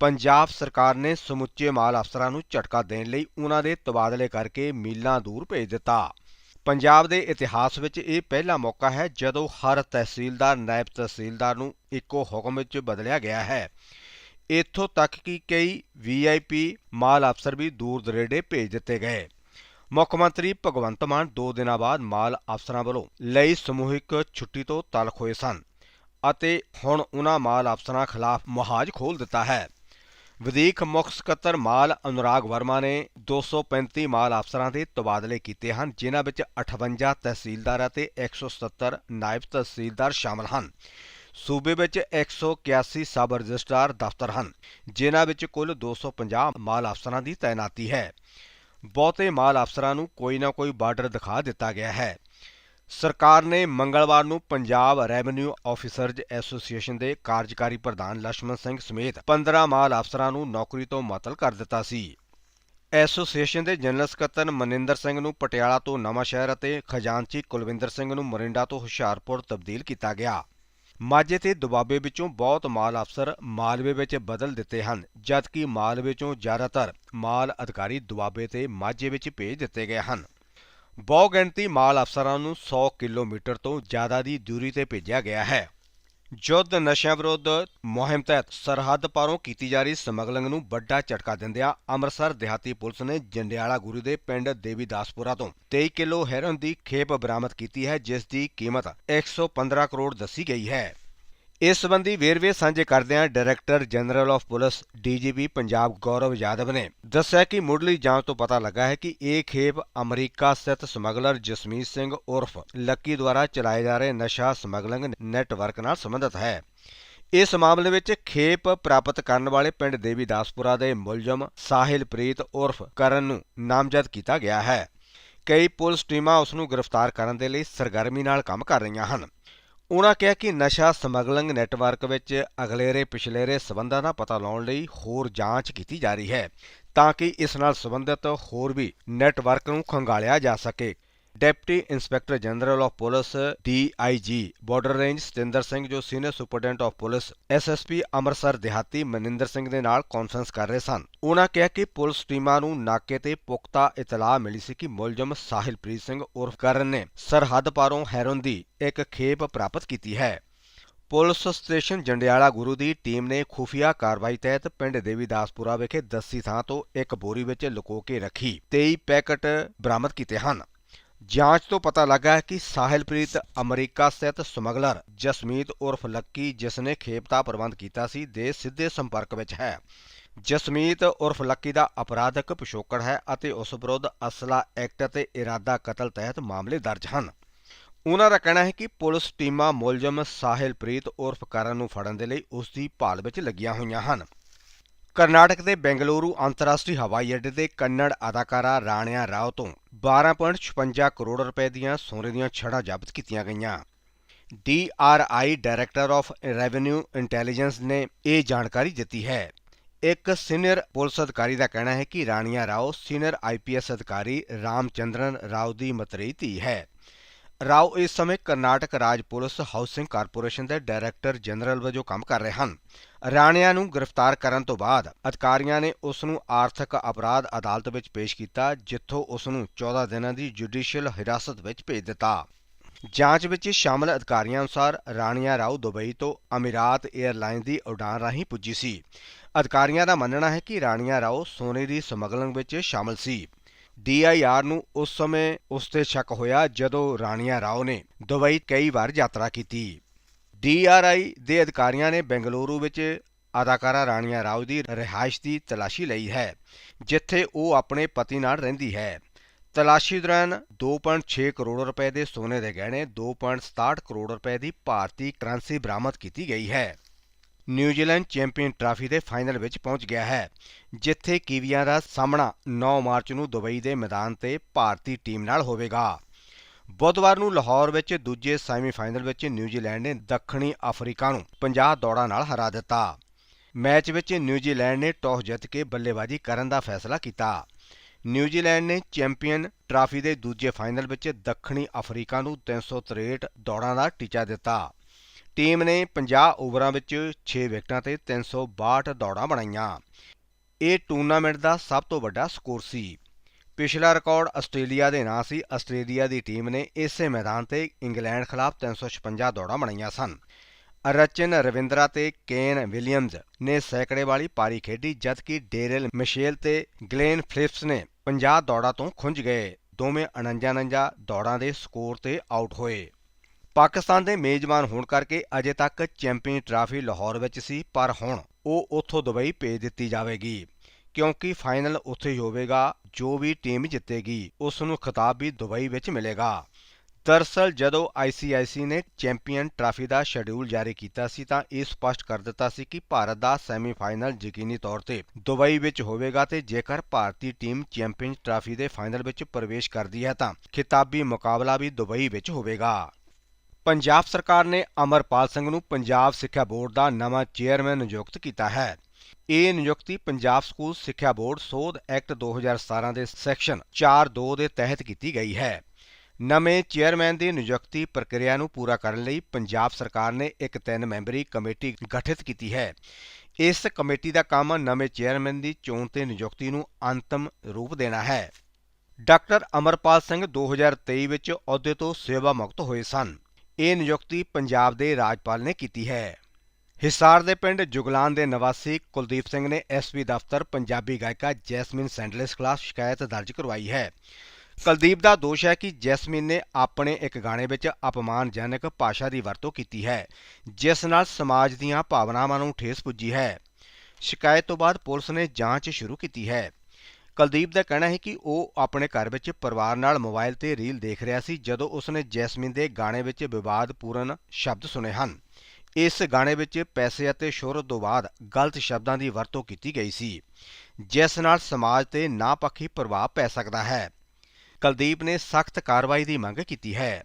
ਪੰਜਾਬ ਸਰਕਾਰ ਨੇ ਸਮੁੱਚੇ ਮਾਲ ਅਫਸਰਾਂ ਨੂੰ ਝਟਕਾ ਦੇਣ ਲਈ ਉਹਨਾਂ ਦੇ ਤਬਾਦਲੇ ਕਰਕੇ ਮੀਲਾਂ ਦੂਰ ਭੇਜ ਦਿੱਤਾ। ਪੰਜਾਬ ਦੇ ਇਤਿਹਾਸ ਵਿੱਚ ਇਹ ਪਹਿਲਾ ਮੌਕਾ ਹੈ ਜਦੋਂ ਹਰ ਤਹਿਸੀਲਦਾਰ, ਨਾਇਬ ਤਹਿਸੀਲਦਾਰ ਨੂੰ ਇੱਕੋ ਹੁਕਮ ਵਿੱਚ ਬਦਲਿਆ ਗਿਆ ਹੈ। ਇੱਥੋਂ ਤੱਕ ਕਿ ਕਈ ਵੀਆਈਪੀ ਮਾਲ ਅਫਸਰ ਵੀ ਦੂਰ ਦਰੇਡੇ ਭੇਜ ਦਿੱਤੇ ਗਏ। ਮੁੱਖ ਮੰਤਰੀ ਭਗਵੰਤ ਮਾਨ 2 ਦਿਨਾਂ ਬਾਅਦ ਮਾਲ ਅਫਸਰਾਂ ਵੱਲੋਂ ਲਈ ਸਮੂਹਿਕ ਛੁੱਟੀ ਤੋਂ ਤਲਖ ਹੋਏ ਸਨ ਅਤੇ ਹੁਣ ਉਹਨਾਂ ਮਾਲ ਅਫਸਰਾਂ ਖਿਲਾਫ ਮੁਹਾਜ ਖੋਲ ਦਿੱਤਾ ਹੈ। ਵਧੀਕ ਮੁੱਖ ਸਕੱਤਰ ਮਾਲ ਅਨੁਰਾਗ ਵਰਮਾ ਨੇ 235 ਮਾਲ ਅਫਸਰਾਂ ਦੇ ਤਬਾਦਲੇ ਕੀਤੇ ਹਨ, ਜਿਨ੍ਹਾਂ ਵਿੱਚ 58 ਤਹਿਸੀਲਦਾਰ ਅਤੇ 170 ਨਾਇਬ ਤਹਿਸੀਲਦਾਰ ਸ਼ਾਮਲ ਹਨ। ਸੂਬੇ ਵਿੱਚ 181 ਸਬ ਰਜਿਸਟਰਾਰ ਦਫ਼ਤਰ ਹਨ, ਜਿਨ੍ਹਾਂ ਵਿੱਚ ਕੁੱਲ 250 ਮਾਲ ਅਫਸਰਾਂ ਦੀ ਤਾਇਨਾਤੀ ਹੈ। ਬਹੁਤੇ ਮਾਲ ਅਫਸਰਾਂ ਨੂੰ ਕੋਈ ਨਾ ਕੋਈ ਬਾਰਡਰ ਦਿਖਾ ਦਿੱਤਾ ਗਿਆ ਹੈ। ਸਰਕਾਰ ਨੇ ਮੰਗਲਵਾਰ ਨੂੰ ਪੰਜਾਬ ਰੈਵਨਿਊ ਆਫੀਸਰਜ਼ ਐਸੋਸੀਏਸ਼ਨ ਦੇ ਕਾਰਜਕਾਰੀ ਪ੍ਰਧਾਨ ਲక్ష్మణ ਸਿੰਘ ਸਮੇਤ 15 ਮਾਲ ਅਫਸਰਾਂ ਨੂੰ ਨੌਕਰੀ ਤੋਂ ਮੁਅਤਲ ਕਰ ਦਿੱਤਾ ਸੀ। ਐਸੋਸੀਏਸ਼ਨ ਦੇ ਜਨਰਲ ਸਕੱਤਰ ਮਨਿੰਦਰ ਸਿੰਘ ਨੂੰ ਪਟਿਆਲਾ ਤੋਂ ਨਵਾਂ ਸ਼ਹਿਰ ਅਤੇ ਖਜ਼ਾਨਚੀ ਕੁਲਵਿੰਦਰ ਸਿੰਘ ਨੂੰ ਮੋਰਿੰਡਾ ਤੋਂ ਹੁਸ਼ਿਆਰਪੁਰ ਤਬਦੀਲ ਕੀਤਾ ਗਿਆ। ਮਾਝੇ ਤੇ ਦੁਆਬੇ ਵਿੱਚੋਂ ਬਹੁਤ ਮਾਲ ਅਫਸਰ ਮਾਲਵੇ ਵਿੱਚ ਬਦਲ ਦਿੱਤੇ ਹਨ, ਜਦਕਿ ਮਾਲਵੇ 'ਚੋਂ ਜ਼ਿਆਦਾਤਰ ਮਾਲ ਅਧਿਕਾਰੀ ਦੁਆਬੇ ਤੇ ਮਾਝੇ ਵਿੱਚ ਭੇਜ ਦਿੱਤੇ ਗਏ ਹਨ। ਬਹੁ ਗਿਣਤੀ ਮਾਲ ਅਫਸਰਾਂ ਨੂੰ 100 ਕਿਲੋਮੀਟਰ ਤੋਂ ਜ਼ਿਆਦਾ ਦੀ ਦੂਰੀ ਤੇ ਭੇਜਿਆ ਗਿਆ ਹੈ। ਯੁੱਧ ਨਸ਼ਿਆਂ ਵਿਰੁੱਧ ਮੁਹਿੰਮ ਤਹਿਤ ਸਰਹੱਦ ਪਾਰੋਂ ਕੀਤੀ ਜਾ ਰਹੀ ਸਮਗਲਿੰਗ ਨੂੰ ਵੱਡਾ ਝਟਕਾ ਦਿੰਦਿਆਂ ਅੰਮ੍ਰਿਤਸਰ ਦਿਹਾਤੀ ਪੁਲਿਸ ਨੇ ਜੰਡਿਆਲਾ ਗੁਰੂ ਦੇ ਪਿੰਡ ਦੇਵੀਦਾਸਪੁਰਾ ਤੋਂ 23 ਕਿਲੋ ਹੈਰੋਇਨ ਦੀ ਖੇਪ ਬਰਾਮਦ ਕੀਤੀ ਹੈ, ਜਿਸ ਦੀ ਕੀਮਤ 115 ਕਰੋੜ ਦੱਸੀ ਗਈ ਹੈ। ਇਸ ਸੰਬੰਧੀ ਵੇਰਵੇ ਸਾਂਝੇ ਕਰਦਿਆਂ director general of police DGP Punjab Gaurav Yadav ਨੇ ਦੱਸਿਆ ਕਿ ਮੁੱਢਲੀ ਜਾਂਚ ਤੋਂ ਪਤਾ ਲੱਗਾ ਹੈ ਕਿ ਇਹ ਖੇਪ ਅਮਰੀਕਾ ਸਥਿਤ ਸਮਗਲਰ ਜਸਮੀਤ ਸਿੰਘ ਉਰਫ ਲੱਕੀ ਦੁਆਰਾ ਚਲਾਏ ਜਾ ਰਹੇ ਨਸ਼ਾ ਸਮਗਲਿੰਗ ਨੈਟਵਰਕ ਨਾਲ ਸੰਬੰਧਿਤ ਹੈ। ਇਸ ਮਾਮਲੇ ਵਿੱਚ ਖੇਪ ਪ੍ਰਾਪਤ ਕਰਨ ਵਾਲੇ ਪਿੰਡ ਦੇਵੀਦਾਸਪੁਰਾ ਦੇ ਮੁਲਜ਼ਮ ਸਾਹਿਲ ਪ੍ਰੀਤ ਉਰਫ ਕਰਨ ਨੂੰ ਨਾਮਜ਼ਦ ਕੀਤਾ ਗਿਆ ਹੈ। ਕਈ ਪੁਲਿਸ ਟੀਮਾਂ ਉਸ ਨੂੰ ਗ੍ਰਿਫਤਾਰ ਕਰਨ ਦੇ ਲਈ ਸਰਗਰਮੀ ਨਾਲ ਕੰਮ ਕਰ ਰਹੀਆਂ ਹਨ। ਉਨ੍ਹਾਂ ਕਿਹਾ ਕਿ ਨਸ਼ਾ ਸਮਗਲਿੰਗ ਨੈਟਵਰਕ ਵਿੱਚ ਅਗਲੇਰੇ ਪਿਛਲੇਰੇ ਸਬੰਧਾਂ ਦਾ ਪਤਾ ਲਾਉਣ ਲਈ ਹੋਰ ਜਾਂਚ ਕੀਤੀ ਜਾ ਰਹੀ ਹੈ ਤਾਂ ਕਿ ਇਸ ਨਾਲ ਸੰਬੰਧਿਤ ਹੋਰ ਵੀ ਨੈਟਵਰਕ ਨੂੰ ਖੰਗਾਲਿਆ ਜਾ ਸਕੇ। Deputy inspector general of police DIG border range Satinder Singh ਜੋ senior superintendent of police SSP Amritsar ਦਿਹਾਤੀ ਮਨਿੰਦਰ ਸਿੰਘ ਦੇ ਨਾਲ ਕਾਨਫਰੰਸ ਕਰ ਰਹੇ ਸਨ। ਉਹਨਾਂ ਕਿਹਾ ਕਿ ਪੁਲਿਸ ਟੀਮਾਂ ਨੂੰ ਨਾਕੇ ਤੇ ਪੁਖਤਾ ਇਤਲਾਹ ਮਿਲੀ ਸੀ ਕਿ ਮੁਲਜ਼ਮ ਸਾਹਿਲਪ੍ਰੀਤ ਸਿੰਘ ਉਰਫ ਕਰਨ ਨੇ ਸਰਹੱਦ ਪਾਰੋਂ ਹੈਰੋਨ ਦੀ ਇੱਕ ਖੇਪ ਪ੍ਰਾਪਤ ਕੀਤੀ ਹੈ। ਪੁਲਿਸ ਸਟੇਸ਼ਨ ਜੰਡਿਆਲਾ ਗੁਰੂ ਦੀ ਟੀਮ ਨੇ ਖੁਫੀਆ ਕਾਰਵਾਈ ਤਹਿਤ ਪਿੰਡ ਦੇਵੀਦਾਸਪੁਰਾ ਵਿਖੇ ਦੱਸੀ ਥਾਂ ਤੋਂ ਇੱਕ ਬੋਰੀ ਵਿੱਚ ਲੁਕੋ ਕੇ ਰੱਖੀ 23 ਪੈਕਟ ਬਰਾਮਦ ਕੀਤੇ ਹਨ। ਜਾਂਚ ਤੋਂ ਪਤਾ ਲੱਗਾ ਹੈ ਕਿ ਸਾਹਿਲਪ੍ਰੀਤ ਅਮਰੀਕਾ ਸਥਿਤ ਸਮਗਲਰ ਜਸਮੀਤ ਉਰਫ ਲੱਕੀ ਜਿਸ ਨੇ ਖੇਪਤਾ ਪ੍ਰਬੰਧ ਕੀਤਾ ਸੀ ਦੇ ਸਿੱਧੇ ਸੰਪਰਕ ਵਿੱਚ ਹੈ। ਜਸਮੀਤ ਉਰਫ ਲੱਕੀ ਦਾ ਅਪਰਾਧਕ ਪਿਛੋਕੜ ਹੈ ਅਤੇ ਉਸ ਵਿਰੁੱਧ ਅਸਲਾ ਐਕਟ ਅਤੇ ਇਰਾਦਾ ਕਤਲ ਤਹਿਤ ਮਾਮਲੇ ਦਰਜ ਹਨ। ਉਹਨਾਂ ਦਾ ਕਹਿਣਾ ਹੈ ਕਿ ਪੁਲਿਸ ਟੀਮਾਂ ਮੁਲਜ਼ਮ ਸਾਹਿਲਪ੍ਰੀਤ ਉਰਫ ਕਰਨ ਨੂੰ ਫੜਨ ਦੇ ਲਈ ਉਸ ਦੀ ਭਾਲ ਵਿੱਚ ਲੱਗੀਆਂ ਹੋਈਆਂ ਹਨ। ਕਰਨਾਟਕ ਦੇ ਬੈਂਗਲੁਰੂ ਅੰਤਰਰਾਸ਼ਟਰੀ ਹਵਾਈ ਅੱਡੇ ਤੇ ਕੰਨੜ ਅਦਾਕਾਰਾ ਰਾਣਿਆ ਰਾਓ ਤੋਂ 12.56 ਕਰੋੜ ਰੁਪਏ ਦੀਆਂ ਸੋਨੇ ਦੀਆਂ ਛੜਾਂ ਜ਼ਬਤ ਕੀਤੀਆਂ ਗਈਆਂ। DRI director of revenue intelligence ਨੇ ਇਹ ਜਾਣਕਾਰੀ ਦਿੱਤੀ ਹੈ। ਇੱਕ ਸੀਨੀਅਰ ਪੁਲਿਸ ਅਧਿਕਾਰੀ ਦਾ ਕਹਿਣਾ ਹੈ ਕਿ ਰਾਣੀਆ ਰਾਓ ਸੀਨੀਅਰ ਆਈਪੀਐਸ ਅਧਿਕਾਰੀ ਰਾਮਚੰਦਰਨ ਰਾਓ ਦੀ ਮਤਰੇਈ ਧੀ ਹੈ। ਰਾਓ ਇਸ ਸਮੇਂ ਕਰਨਾਟਕ ਰਾਜ ਪੁਲਿਸ ਹਾਊਸਿੰਗ ਕਾਰਪੋਰੇਸ਼ਨ ਦੇ ਡਾਇਰੈਕਟਰ ਜਨਰਲ ਵਜੋਂ ਕੰਮ ਕਰ ਰਹੇ ਹਨ। ਰਾਣਿਆਂ ਨੂੰ ਗ੍ਰਿਫਤਾਰ ਕਰਨ ਤੋਂ ਬਾਅਦ ਅਧਿਕਾਰੀਆਂ ਨੇ ਉਸ ਨੂੰ ਆਰਥਿਕ ਅਪਰਾਧ ਅਦਾਲਤ ਵਿੱਚ ਪੇਸ਼ ਕੀਤਾ, ਜਿੱਥੋਂ ਉਸ ਨੂੰ 14 ਦਿਨਾਂ ਦੀ ਜੁਡੀਸ਼ੀਅਲ ਹਿਰਾਸਤ ਵਿੱਚ ਭੇਜ ਦਿੱਤਾ। ਜਾਂਚ ਵਿੱਚ ਸ਼ਾਮਲ ਅਧਿਕਾਰੀਆਂ ਅਨੁਸਾਰ ਰਾਣੀਆ ਰਾਓ ਦੁਬਈ ਤੋਂ ਅਮੀਰਾਤ 에ਅਰਲਾਈਨ ਦੀ ਉਡਾਨ ਰਾਹੀਂ ਪੁੱਜੀ ਸੀ। ਅਧਿਕਾਰੀਆਂ ਦਾ ਮੰਨਣਾ ਹੈ ਕਿ ਰਾਣੀਆ ਰਾਓ ਸੋਨੇ ਦੀ ਸਮਗਲਿੰਗ ਵਿੱਚ ਸ਼ਾਮਲ ਸੀ। ਡੀਆਈਆਰ ਨੂੰ ਉਸ ਸਮੇਂ ਉਸ ਤੇ ਸ਼ੱਕ ਹੋਇਆ ਜਦੋਂ ਰਾਣੀਆ ਰਾਓ ਨੇ ਦੁਬਈ ਕਈ ਵਾਰ ਯਾਤਰਾ ਕੀਤੀ। ਡੀਆਰਆਈ ਦੇ ਅਧਿਕਾਰੀਆਂ ਨੇ ਬੈਂਗਲੁਰੂ ਵਿੱਚ ਅਦਾਕਾਰਾ ਰਾਣੀਆ ਰਾਓ ਦੀ ਰਿਹਾਇਸ਼ ਦੀ ਤਲਾਸ਼ੀ ਲਈ ਹੈ, ਜਿੱਥੇ ਉਹ ਆਪਣੇ ਪਤੀ ਨਾਲ ਰਹਿੰਦੀ ਹੈ। ਤਲਾਸ਼ੀ ਦੌਰਾਨ 2.6 ਕਰੋੜ ਰੁਪਏ ਦੇ ਸੋਨੇ ਦੇ ਗਹਿਣੇ 2.67 ਕਰੋੜ ਰੁਪਏ ਦੀ ਭਾਰਤੀ ਕਰੰਸੀ ਬਰਾਮਦ ਕੀਤੀ ਗਈ ਹੈ। ਨਿਊਜ਼ੀਲੈਂਡ ਚੈਂਪੀਅਨ ਟਰਾਫੀ ਦੇ ਫਾਈਨਲ ਵਿੱਚ ਪਹੁੰਚ ਗਿਆ ਹੈ, ਜਿੱਥੇ ਕੀਵੀਆਂ ਦਾ ਸਾਹਮਣਾ 9 ਮਾਰਚ ਨੂੰ ਦੁਬਈ ਦੇ ਮੈਦਾਨ ਤੇ ਭਾਰਤੀ ਟੀਮ ਨਾਲ ਹੋਵੇਗਾ। ਬੁੱਧਵਾਰ ਨੂੰ ਲਾਹੌਰ ਵਿੱਚ ਦੂਜੇ ਸੈਮੀਫਾਈਨਲ ਵਿੱਚ ਨਿਊਜ਼ੀਲੈਂਡ ਨੇ ਦੱਖਣੀ ਅਫਰੀਕਾ ਨੂੰ 50 ਦੌੜਾਂ ਨਾਲ ਹਰਾ ਦਿੱਤਾ। ਮੈਚ ਵਿੱਚ ਨਿਊਜ਼ੀਲੈਂਡ ਨੇ ਟਾਸ ਜਿੱਤ ਕੇ ਬੱਲੇਬਾਜ਼ੀ ਕਰਨ ਦਾ ਫੈਸਲਾ ਕੀਤਾ। ਨਿਊਜ਼ੀਲੈਂਡ ਨੇ ਚੈਂਪੀਅਨ ਟਰਾਫੀ ਦੇ ਦੂਜੇ ਫਾਈਨਲ ਵਿੱਚ ਦੱਖਣੀ ਅਫਰੀਕਾ ਨੂੰ 363 ਦੌੜਾਂ ਦਾ ਟੀਚਾ ਦਿੱਤਾ। ਟੀਮ ਨੇ 50 ਓਵਰਾਂ ਵਿੱਚ 6 ਵਿਕਟਾਂ ਤੇ 362 ਦੌੜਾਂ ਬਣਾਈਆਂ। ਇਹ ਟੂਰਨਾਮੈਂਟ ਦਾ ਸਭ ਤੋਂ ਵੱਡਾ ਸਕੋਰ ਸੀ। ਪਿਛਲਾ ਰਿਕਾਰਡ ਆਸਟ੍ਰੇਲੀਆ ਦੇ ਨਾਂ ਸੀ। ਆਸਟ੍ਰੇਲੀਆ ਦੀ ਟੀਮ ਨੇ ਇਸੇ ਮੈਦਾਨ ਤੇ ਇੰਗਲੈਂਡ ਖਿਲਾਫ 356 ਦੌੜਾਂ ਬਣਾਈਆਂ ਸਨ। ਰਚਨ ਰਵਿੰਦਰਾ ਤੇ ਕੇਨ ਵਿਲੀਅਮਜ਼ ਨੇ ਸੈਂਕੜੇ ਵਾਲੀ ਪਾਰੀ ਖੇਡੀ, ਜਦਕਿ ਡੇਰਲ ਮਿਸ਼ੇਲ ਤੇ ਗਲੇਨ ਫਲਿਪਸ ਨੇ 50 ਦੌੜਾਂ ਤੋਂ ਖੁੰਝ ਗਏ। ਦੋਵੇਂ 49 ਦੌੜਾਂ ਦੇ ਸਕੋਰ ਤੇ ਆਊਟ ਹੋਏ। ਪਾਕਿਸਤਾਨ ਦੇ ਮੇਜ਼ਬਾਨ ਹੋਣ ਕਰਕੇ ਅਜੇ ਤੱਕ ਚੈਂਪੀਅਨ ਟਰਾਫੀ ਲਾਹੌਰ ਵਿੱਚ ਸੀ, ਪਰ ਹੁਣ ਉਹ ਉੱਥੋਂ ਦੁਬਈ ਭੇਜ ਦਿੱਤੀ ਜਾਵੇਗੀ, ਕਿਉਂਕਿ ਫਾਈਨਲ ਉੱਥੇ ਹੀ ਹੋਵੇਗਾ ਜੋ ਵੀ ਟੀਮ ਜਿੱਤੇਗੀ ਉਸ ਨੂੰ ਖਿਤਾਬ ਵੀ ਦੁਬਈ ਵਿੱਚ ਮਿਲੇਗਾ। ਦਰਸਲ ਜਦੋਂ ICIC ਨੇ ਚੈਂਪੀਅਨ ਟਰਾਫੀ ਦਾ ਸ਼ੈਡਿਊਲ ਜਾਰੀ ਕੀਤਾ ਸੀ ਤਾਂ ਇਹ ਸਪਸ਼ਟ ਕਰ ਦਿੱਤਾ ਸੀ ਕਿ ਭਾਰਤ ਦਾ ਸੈਮੀਫਾਈਨਲ ਯਕੀਨੀ ਤੌਰ ਤੇ ਦੁਬਈ ਵਿੱਚ ਹੋਵੇਗਾ ਤੇ ਜੇਕਰ ਭਾਰਤੀ ਟੀਮ ਚੈਂਪੀਅਨ ਟਰਾਫੀ ਦੇ ਫਾਈਨਲ ਵਿੱਚ ਪ੍ਰਵੇਸ਼ ਕਰਦੀ ਹੈ ਤਾਂ ਖਿਤਾਬੀ ਮੁਕਾਬਲਾ ਵੀ ਦੁਬਈ ਵਿੱਚ ਹੋਵੇਗਾ। ਪੰਜਾਬ ਸਰਕਾਰ ਨੇ ਅਮਰਪਾਲ ਸਿੰਘ ਨੂੰ ਪੰਜਾਬ ਸਿੱਖਿਆ ਬੋਰਡ ਦਾ ਨਵਾਂ ਚੇਅਰਮੈਨ ਨਿਯੁਕਤ ਕੀਤਾ ਹੈ। ਇਹ ਨਿਯੁਕਤੀ ਪੰਜਾਬ ਸਕੂਲ ਸਿੱਖਿਆ ਬੋਰਡ ਸੋਧ ਐਕਟ 2017 ਦੇ ਸੈਕਸ਼ਨ 4.2 ਦੇ ਤਹਿਤ ਕੀਤੀ ਗਈ ਹੈ। ਨਵੇਂ ਚੇਅਰਮੈਨ ਦੀ ਨਿਯੁਕਤੀ ਪ੍ਰਕਿਰਿਆ ਨੂੰ ਪੂਰਾ ਕਰਨ ਲਈ ਪੰਜਾਬ ਸਰਕਾਰ ਨੇ ਇੱਕ ਤਿੰਨ ਮੈਂਬਰੀ ਕਮੇਟੀ ਗਠਿਤ ਕੀਤੀ ਹੈ। ਇਸ ਕਮੇਟੀ ਦਾ ਕੰਮ ਨਵੇਂ ਚੇਅਰਮੈਨ ਦੀ ਚੋਣ ਤੇ ਨਿਯੁਕਤੀ ਨੂੰ ਅੰਤਮ ਰੂਪ ਦੇਣਾ ਹੈ। ਡਾਕਟਰ ਅਮਰਪਾਲ ਸਿੰਘ 2023 ਵਿੱਚ ਅਹੁਦੇ ਤੋਂ ਸੇਵਾ ਮੁਕਤ ਹੋਏ ਸਨ। ਇਹ ਨਿਯੁਕਤੀ ਪੰਜਾਬ ਦੇ ਰਾਜਪਾਲ ਨੇ ਕੀਤੀ ਹੈ। ਹਿਸਾਰ ਦੇ ਪਿੰਡ ਜੁਗਲਾਨ ਦੇ ਨਿਵਾਸੀ ਕੁਲਦੀਪ ਸਿੰਘ ਨੇ ਐਸਪੀ ਦਫ਼ਤਰ ਪੰਜਾਬੀ ਗਾਇਕਾ ਜੈਸਮਿਨ ਸੈਂਡਲਸ ਖਿਲਾਫ ਸ਼ਿਕਾਇਤ ਦਰਜ ਕਰਵਾਈ ਹੈ। ਕੁਲਦੀਪ ਦਾ ਦੋਸ਼ ਹੈ ਕਿ ਜੈਸਮਿਨ ਨੇ ਆਪਣੇ ਇੱਕ ਗਾਣੇ ਵਿੱਚ ਅਪਮਾਨਜਨਕ ਭਾਸ਼ਾ ਦੀ ਵਰਤੋਂ ਕੀਤੀ ਹੈ, ਜਿਸ ਨਾਲ ਸਮਾਜ ਦੀਆਂ ਭਾਵਨਾਵਾਂ ਨੂੰ ਠੇਸ ਪੁੱਜੀ ਹੈ। ਸ਼ਿਕਾਇਤ ਤੋਂ ਬਾਅਦ ਪੁਲਿਸ ਨੇ ਜਾਂਚ ਸ਼ੁਰੂ ਕੀਤੀ ਹੈ। ਕੁਲਦੀਪ ਦਾ ਕਹਿਣਾ ਹੈ ਕਿ ਉਹ ਆਪਣੇ ਘਰ ਵਿੱਚ ਪਰਿਵਾਰ ਨਾਲ ਮੋਬਾਈਲ ਤੇ ਰੀਲ ਦੇਖ ਰਿਹਾ ਸੀ ਜਦੋਂ ਉਸਨੇ ਜੈਸਮਿਨ ਦੇ ਗਾਣੇ ਵਿੱਚ ਵਿਵਾਦਪੂਰਨ ਸ਼ਬਦ ਸੁਣੇ ਹਨ। ਇਸ ਗਾਣੇ ਵਿੱਚ ਪੈਸੇ ਅਤੇ ਸ਼ੋਹਰਤ ਤੋਂ ਬਾਅਦ ਗਲਤ ਸ਼ਬਦਾਂ ਦੀ ਵਰਤੋਂ ਕੀਤੀ ਗਈ ਸੀ, ਜਿਸ ਨਾਲ ਸਮਾਜ ਤੇ ਨਾਪੱਖੀ ਪ੍ਰਭਾਵ ਪੈ ਸਕਦਾ ਹੈ। ਕੁਲਦੀਪ ਨੇ ਸਖਤ ਕਾਰਵਾਈ ਦੀ ਮੰਗ ਕੀਤੀ ਹੈ।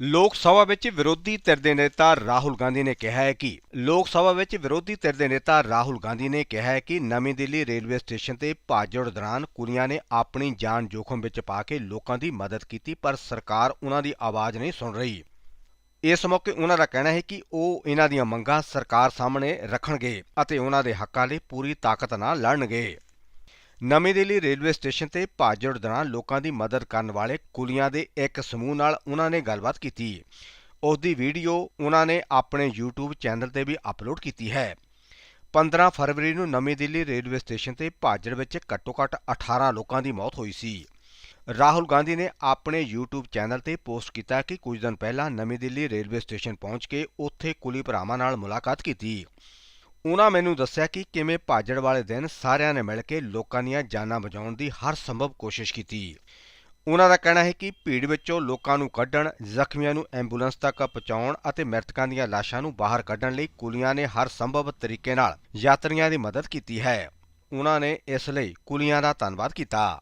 ਲੋਕ ਸਭਾ ਵਿੱਚ ਵਿਰੋਧੀ ਧਿਰ ਦੇ ਨੇਤਾ ਰਾਹੁਲ ਗਾਂਧੀ ਨੇ ਕਿਹਾ ਹੈ ਕਿ ਲੋਕ ਸਭਾ ਵਿੱਚ ਵਿਰੋਧੀ ਧਿਰ ਦੇ ਨੇਤਾ ਰਾਹੁਲ ਗਾਂਧੀ ਨੇ ਕਿਹਾ ਹੈ ਕਿ ਨਵੀਂ ਦਿੱਲੀ ਰੇਲਵੇ ਸਟੇਸ਼ਨ ਤੇ ਭਾਜੜ ਦੌਰਾਨ ਕੁੜੀਆਂ ਨੇ ਆਪਣੀ ਜਾਨ ਜੋਖਮ ਵਿੱਚ ਪਾ ਕੇ ਲੋਕਾਂ ਦੀ ਮਦਦ ਕੀਤੀ, ਪਰ ਸਰਕਾਰ ਉਹਨਾਂ ਦੀ ਆਵਾਜ਼ ਨਹੀਂ ਸੁਣ ਰਹੀ। ਇਸ ਮੌਕੇ ਉਹਨਾਂ ਦਾ ਕਹਿਣਾ ਹੈ ਕਿ ਉਹ ਇਹਨਾਂ ਦੀਆਂ ਮੰਗਾਂ ਸਰਕਾਰ ਸਾਹਮਣੇ ਰੱਖਣਗੇ ਅਤੇ ਉਹਨਾਂ ਦੇ ਹੱਕਾਂ ਲਈ ਪੂਰੀ ਤਾਕਤ ਨਾਲ ਲੜਨਗੇ। ਨਵੀਂ ਦਿੱਲੀ ਰੇਲਵੇ ਸਟੇਸ਼ਨ ਤੇ ਭਾਜੜ ਦੌਰਾਨ ਲੋਕਾਂ ਦੀ ਮਦਦ ਕਰਨ ਵਾਲੇ ਕੁਲੀਆਂ ਦੇ ਇੱਕ ਸਮੂਹ ਨਾਲ ਉਹਨਾਂ ਨੇ ਗੱਲਬਾਤ ਕੀਤੀ। ਉਸ ਦੀ ਵੀਡੀਓ ਉਹਨਾਂ ਨੇ ਆਪਣੇ YouTube ਚੈਨਲ ਤੇ ਵੀ ਅਪਲੋਡ ਕੀਤੀ ਹੈ। 15 ਫਰਵਰੀ ਨੂੰ ਨਵੀਂ ਦਿੱਲੀ ਰੇਲਵੇ ਸਟੇਸ਼ਨ ਤੇ ਭਾਜੜ ਵਿੱਚ ਘੱਟੋ-ਘੱਟ 18 ਲੋਕਾਂ ਦੀ ਮੌਤ ਹੋਈ ਸੀ। ਰਾਹੁਲ ਗਾਂਧੀ ਨੇ ਆਪਣੇ YouTube ਚੈਨਲ ਤੇ ਪੋਸਟ ਕੀਤਾ ਕਿ ਕੁਝ ਦਿਨ ਪਹਿਲਾਂ ਨਵੀਂ ਦਿੱਲੀ ਰੇਲਵੇ ਸਟੇਸ਼ਨ ਪਹੁੰਚ ਕੇ ਉੱਥੇ ਕੁਲੀ ਭਰਾਵਾਂ ਨਾਲ ਮੁਲਾਕਾਤ ਕੀਤੀ। ਉਹਨਾਂ ਮੈਨੂੰ ਦੱਸਿਆ ਕਿ ਕਿਵੇਂ ਭਾਜੜ ਵਾਲੇ ਦਿਨ ਸਾਰਿਆਂ ਨੇ ਮਿਲ ਕੇ ਲੋਕਾਂ ਦੀਆਂ ਜਾਨਾਂ ਬਚਾਉਣ ਦੀ ਹਰ ਸੰਭਵ ਕੋਸ਼ਿਸ਼ ਕੀਤੀ। ਉਹਨਾਂ ਦਾ ਕਹਿਣਾ ਹੈ ਕਿ ਭੀੜ ਵਿੱਚੋਂ ਲੋਕਾਂ ਨੂੰ ਕੱਢਣ, ਜ਼ਖਮੀਆਂ ਨੂੰ ਐਂਬੂਲੈਂਸ ਤੱਕ ਪਹੁੰਚਾਉਣ ਅਤੇ ਮ੍ਰਿਤਕਾਂ ਦੀਆਂ ਲਾਸ਼ਾਂ ਨੂੰ ਬਾਹਰ ਕੱਢਣ ਲਈ ਕੁਲੀਆਂ ਨੇ ਹਰ ਸੰਭਵ ਤਰੀਕੇ ਨਾਲ ਯਾਤਰੀਆਂ ਦੀ ਮਦਦ ਕੀਤੀ ਹੈ। ਉਹਨਾਂ ਨੇ ਇਸ ਲਈ ਕੁਲੀਆਂ ਦਾ ਧੰਨਵਾਦ ਕੀਤਾ।